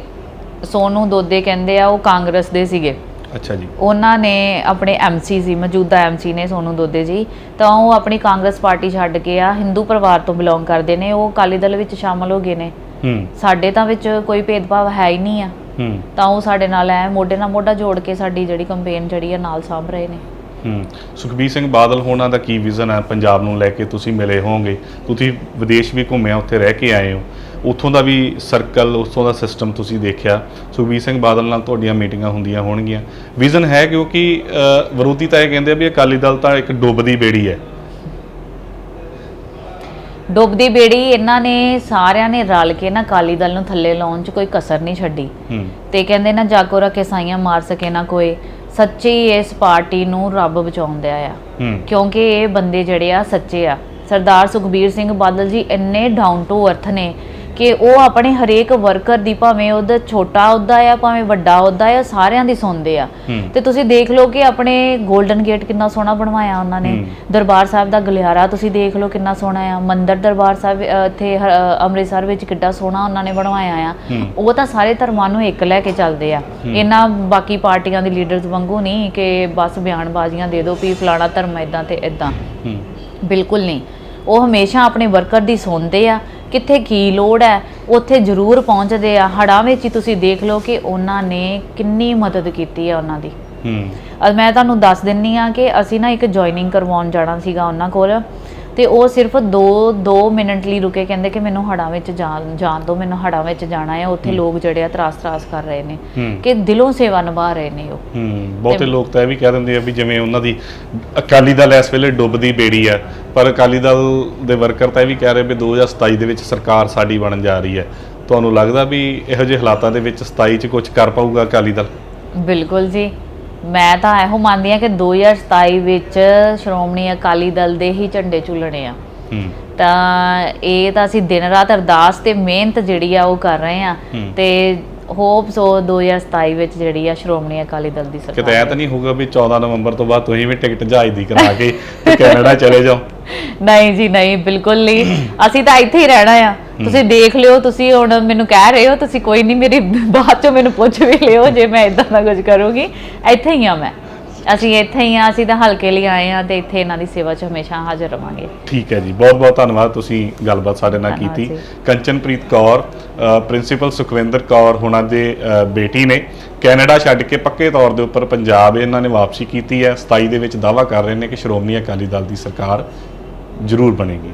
ਸੋਨੂ ਦੋਦੇ ਕਹਿੰਦੇ ਆ ਉਹ ਕਾਂਗਰਸ ਦੇ ਸੀਗੇ। ਅੱਛਾ ਜੀ। ਉਹਨਾਂ ਨੇ ਆਪਣੇ ਐਮਸੀ ਸੀ ਮੌਜੂਦਾ ਐਮਸੀ ਨੇ ਸੋਨੂ ਦੋਦੇ ਜੀ ਤਾਂ ਉਹ ਆਪਣੀ ਕਾਂਗਰਸ ਪਾਰਟੀ ਛੱਡ ਕੇ ਆ ਹਿੰਦੂ ਪਰਿਵਾਰ ਤੋਂ ਬਿਲੋਂਗ ਕਰਦੇ ਨੇ ਉਹ ਅਕਾਲੀ ਦਲ ਵਿੱਚ ਸ਼ਾਮਲ ਹੋ ਗਏ ਨੇ। ਹੂੰ। ਸਾਡੇ ਤਾਂ ਵਿੱਚ ਕੋਈ ਭੇਦਭਾਵ ਹੈ ਹੀ ਨਹੀਂ ਆ। ਹੂੰ। ਤਾਂ ਉਹ ਸਾਡੇ ਨਾਲ ਐ ਮੋਢੇ ਨਾਲ ਮੋਢਾ ਜੋੜ ਕੇ ਸਾਡੀ ਜਿਹੜੀ ਕੰਪੇਨ ਜਿਹੜੀ ਆ ਨਾਲ ਸਾਂਭ ਰਹੇ ਨੇ। ਹੂੰ। ਸੁਖਬੀਰ ਸਿੰਘ ਬਾਦਲ ਹੋਣਾ ਦਾ ਕੀ ਵਿਜ਼ਨ ਹੈ ਪੰਜਾਬ ਨੂੰ ਲੈ ਕੇ ਤੁਸੀਂ ਮਿਲੇ ਹੋਵੋਗੇ। ਤੁਸੀਂ ਵਿਦੇਸ਼ ਵੀ ਘੁੰਮਿਆ ਉੱਥੇ ਰਹਿ ਕੇ ਆਏ ਹੋ। ਉੱਥੋਂ ਦਾ ਵੀ ਸਰਕਲ ਉੱਥੋਂ ਦਾ ਸਿਸਟਮ ਤੁਸੀਂ ਦੇਖਿਆ। ਸੁਖਬੀਰ ਸਿੰਘ ਬਾਦਲ ਨਾਲ ਤੁਹਾਡੀਆਂ ਮੀਟਿੰਗਾਂ ਹੁੰਦੀਆਂ ਹੋਣਗੀਆਂ। ਵਿਜ਼ਨ ਹੈ ਕਿਉਂਕਿ ਵਿਰੋਧੀ ਤਾਂ ਇਹ ਕਹਿੰਦੇ ਆ ਵੀ ਅਕਾਲੀ ਦਲ ਤਾਂ ਇੱਕ ਡੁੱਬਦੀ ਬੇੜੀ ਹੈ। ਡੁੱਬਦੀ ਬੇੜੀ ਇਹਨਾਂ ਨੇ ਸਾਰਿਆਂ ਨੇ ਰਲ ਕੇ ਨਾ ਅਕਾਲੀ ਦਲ ਨੂੰ ਥੱਲੇ ਲਾਉਣ 'ਚ ਕੋਈ ਕਸਰ ਨਹੀਂ ਛੱਡੀ। ਤੇ ਕਹਿੰਦੇ ਨਾ ਜਾਗੋ ਰੱਖੇ ਸਾਈਆਂ ਮਾਰ ਸਕੇ ਨਾ ਕੋਈ। ਸੱਚੀ ਇਸ ਪਾਰਟੀ ਨੂੰ ਰੱਬ ਬਚਾਉਂਦਾ ਆ। ਕਿਉਂਕਿ ਇਹ ਬੰਦੇ ਜਿਹੜੇ ਆ ਸੱਚੇ ਆ। ਸਰਦਾਰ ਸੁਖਬੀਰ ਸਿੰਘ ਬਾਦਲ ਜੀ ਇੰਨੇ ਡਾਊਨ ਟੂ ਅਰਥ ਨੇ। ਕਿ ਉਹ ਆਪਣੇ ਹਰੇਕ ਵਰਕਰ ਦੀ ਭਾਵੇਂ ਉਹਦਾ ਛੋਟਾ ਅਹੁਦਾ ਆ ਭਾਵੇਂ ਵੱਡਾ ਅਹੁਦਾ ਆ ਸਾਰਿਆਂ ਦੀ ਸੁਣਦੇ ਆ। ਤੇ ਤੁਸੀਂ ਦੇਖ ਲਓ ਕਿ ਆਪਣੇ 골ਡਨ ਗੇਟ ਕਿੰਨਾ ਸੋਹਣਾ ਬਣਵਾਇਆ ਉਹਨਾਂ ਨੇ। ਦਰਬਾਰ ਸਾਹਿਬ ਦਾ ਗਲਿਆਰਾ ਤੁਸੀਂ ਦੇਖ ਲਓ ਕਿੰਨਾ ਸੋਹਣਾ ਆ। ਮੰਦਿਰ ਦਰਬਾਰ ਸਾਹਿਬ ਇੱਥੇ ਅੰਮ੍ਰਿਤਸਰ ਵਿੱਚ ਕਿੱਡਾ ਸੋਹਣਾ ਉਹਨਾਂ ਨੇ ਬਣਵਾਇਆ ਆ। ਉਹ ਤਾਂ ਸਾਰੇ ਧਰਮਾਂ ਨੂੰ ਇੱਕ ਲੈ ਕੇ ਚੱਲਦੇ ਆ। ਇਹਨਾਂ ਬਾਕੀ ਪਾਰਟੀਆਂ ਦੇ ਲੀਡਰਸ ਵਾਂਗੂ ਨਹੀਂ ਕਿ ਬਸ ਬਿਆਨਬਾਜ਼ੀਆਂ ਦੇ ਦਿਓ ਵੀ ਫਲਾਣਾ ਧਰਮ ਇਦਾਂ ਤੇ ਇਦਾਂ ਬਿਲਕੁਲ ਨਹੀਂ। ਉਹ ਹਮੇਸ਼ਾ ਆਪਣੇ ਵਰਕਰ ਦੀ ਸੁਣਦੇ ਆ। ਕਿੱਥੇ ਕੀ ਲੋੜ ਹੈ ਉੱਥੇ ਜ਼ਰੂਰ ਪਹੁੰਚਦੇ ਆ। ਹੜਾਂ ਵਿੱਚ ਹੀ ਤੁਸੀਂ ਦੇਖ ਲਓ ਕਿ ਉਹਨਾਂ ਨੇ ਕਿੰਨੀ ਮਦਦ ਕੀਤੀ ਆ ਉਹਨਾਂ ਦੀ। ਹੂੰ। ਮੈਂ ਤੁਹਾਨੂੰ ਦੱਸ ਦਿੰਨੀ ਆ ਕਿ ਅਸੀਂ ਨਾ ਇੱਕ ਜੁਆਇਨਿੰਗ ਕਰਵਾਉਣ ਜਾਣਾ ਸੀਗਾ ਉਹਨਾਂ ਕੋਲ। ਤੇ ਉਹ ਸਿਰਫ 2 2 ਮਿੰਟ ਲਈ ਰੁਕੇ ਕਹਿੰਦੇ ਕਿ ਮੈਨੂੰ ਹੜਾਂ ਵਿੱਚ ਜਾਣ ਜਾਣ ਦਿਓ ਮੈਨੂੰ ਹੜਾਂ ਵਿੱਚ ਜਾਣਾ ਹੈ ਉੱਥੇ ਲੋਕ ਜਿਹੜੇ ਆ ਤਰਾਸ ਤਰਾਸ ਕਰ ਰਹੇ ਨੇ ਕਿ ਦਿਲੋਂ ਸੇਵਾ ਨਿਭਾ ਰਹੇ ਨੇ ਉਹ। ਬਹੁਤੇ ਲੋਕ ਤਾਂ ਇਹ ਵੀ ਕਹਿ ਦਿੰਦੇ ਆ ਵੀ ਜਿਵੇਂ ਉਹਨਾਂ ਦੀ ਅਕਾਲੀ ਦਲ ਇਸ ਵੇਲੇ ਡੁੱਬਦੀ ਬੇੜੀ ਹੈ ਪਰ ਅਕਾਲੀ ਦਲ ਦੇ ਵਰਕਰ ਤਾਂ ਇਹ ਵੀ ਕਹਿ ਰਹੇ ਵੀ 2027 ਦੇ ਵਿੱਚ ਸਰਕਾਰ ਸਾਡੀ ਬਣਨ ਜਾ ਰਹੀ ਹੈ। ਤੁਹਾਨੂੰ ਲੱਗਦਾ ਵੀ ਇਹੋ ਜਿਹੇ ਹਾਲਾਤਾਂ ਦੇ ਵਿੱਚ 27 ਚ ਕੁਝ ਕਰ ਪਾਊਗਾ ਅਕਾਲੀ ਦਲ? ਬਿਲਕੁਲ ਜੀ। ਮੈਂ ਤਾਂ ਇਹੋ ਮੰਨਦੀ ਆ ਕਿ 2027 ਵਿੱਚ ਸ਼੍ਰੋਮਣੀ ਅਕਾਲੀ ਦਲ ਦੇ ਹੀ ਝੰਡੇ ਝੁੱਲਣੇ ਆ। ਤਾਂ ਇਹ ਤਾਂ ਅਸੀਂ ਦਿਨ ਰਾਤ ਅਰਦਾਸ ਤੇ ਮਿਹਨਤ ਜਿਹੜੀ ਆ ਉਹ ਕਰ ਰਹੇ ਆ। ਤੇ ਹੋਪ ਸੋ 2027 ਵਿੱਚ ਜਿਹੜੀ ਆ ਸ਼੍ਰੋਮਣੀ ਅਕਾਲੀ ਦਲ ਦੀ ਸਰਕਾਰ ਕਿਤੇ ਐ ਤਾਂ ਨਹੀਂ ਹੋਊਗਾ ਵੀ 14 ਨਵੰਬਰ ਤੋਂ ਬਾਅਦ ਤੁਸੀਂ ਵੀ ਟਿਕਟ ਜਹਾਜ਼ ਦੀ ਕਰਾ ਕੇ ਕੈਨੇਡਾ ਚਲੇ ਜਾਓ। (laughs) ਨਹੀਂ ਜੀ ਨਹੀਂ ਬਿਲਕੁਲ ਨਹੀਂ। ਅਸੀਂ ਤਾਂ ਇੱਥੇ ਹੀ ਰਹਿਣਾ ਆ। ਤੁਸੀਂ ਦੇਖ ਲਿਓ ਤੁਸੀਂ ਹੁਣ ਮੈਨੂੰ ਕਹਿ ਰਹੇ ਹੋ ਤੁਸੀਂ ਕੋਈ ਨਹੀਂ ਮੇਰੀ ਬਾਅਦ ਚੋਂ ਮੈਨੂੰ ਪੁੱਛ ਵੀ ਲਿਓ ਜੇ ਮੈਂ ਇਦਾਂ ਦਾ ਕੁਝ ਕਰੂੰਗੀ। ਇੱਥੇ ਹੀ ਆ ਮੈਂ। ਅਸੀਂ ਇੱਥੇ ਹੀ ਆ ਅਸੀਂ ਤਾਂ ਹਲਕੇ ਲਈ ਆਏ ਆ ਤੇ ਇੱਥੇ ਇਹਨਾਂ ਦੀ ਸੇਵਾ 'ਚ ਹਮੇਸ਼ਾ ਹਾਜ਼ਰ ਰਵਾਂਗੇ। ਠੀਕ ਹੈ ਜੀ ਬਹੁਤ ਬਹੁਤ ਧੰਨਵਾਦ ਤੁਸੀਂ ਗੱਲਬਾਤ ਸਾਡੇ ਨਾਲ ਧੰਨਵਾਦ ਕੀਤੀ। ਜੀ। ਕੰਚਨਪ੍ਰੀਤ ਕੌਰ ਪ੍ਰਿੰਸੀਪਲ ਸੁਖਵਿੰਦਰ ਕੌਰ ਹੁਣਾਂ ਦੇ ਅ, ਬੇਟੀ ਨੇ ਕੈਨੇਡਾ ਛੱਡ ਕੇ ਪੱਕੇ ਤੌਰ ਦੇ ਉੱਪਰ ਪੰਜਾਬ ਇਹਨਾਂ ਨੇ ਵਾਪਸੀ ਕੀਤੀ ਹੈ। 27 ਦੇ ਵਿੱਚ ਦਾਵਾ ਕਰ ਰਹੇ ਨੇ ਕਿ ਸ਼੍ਰੋਮਣੀ ਅਕਾਲੀ ਦਲ ਦੀ ਸਰਕਾਰ ਜ਼ਰੂਰ ਬਣੇਗੀ।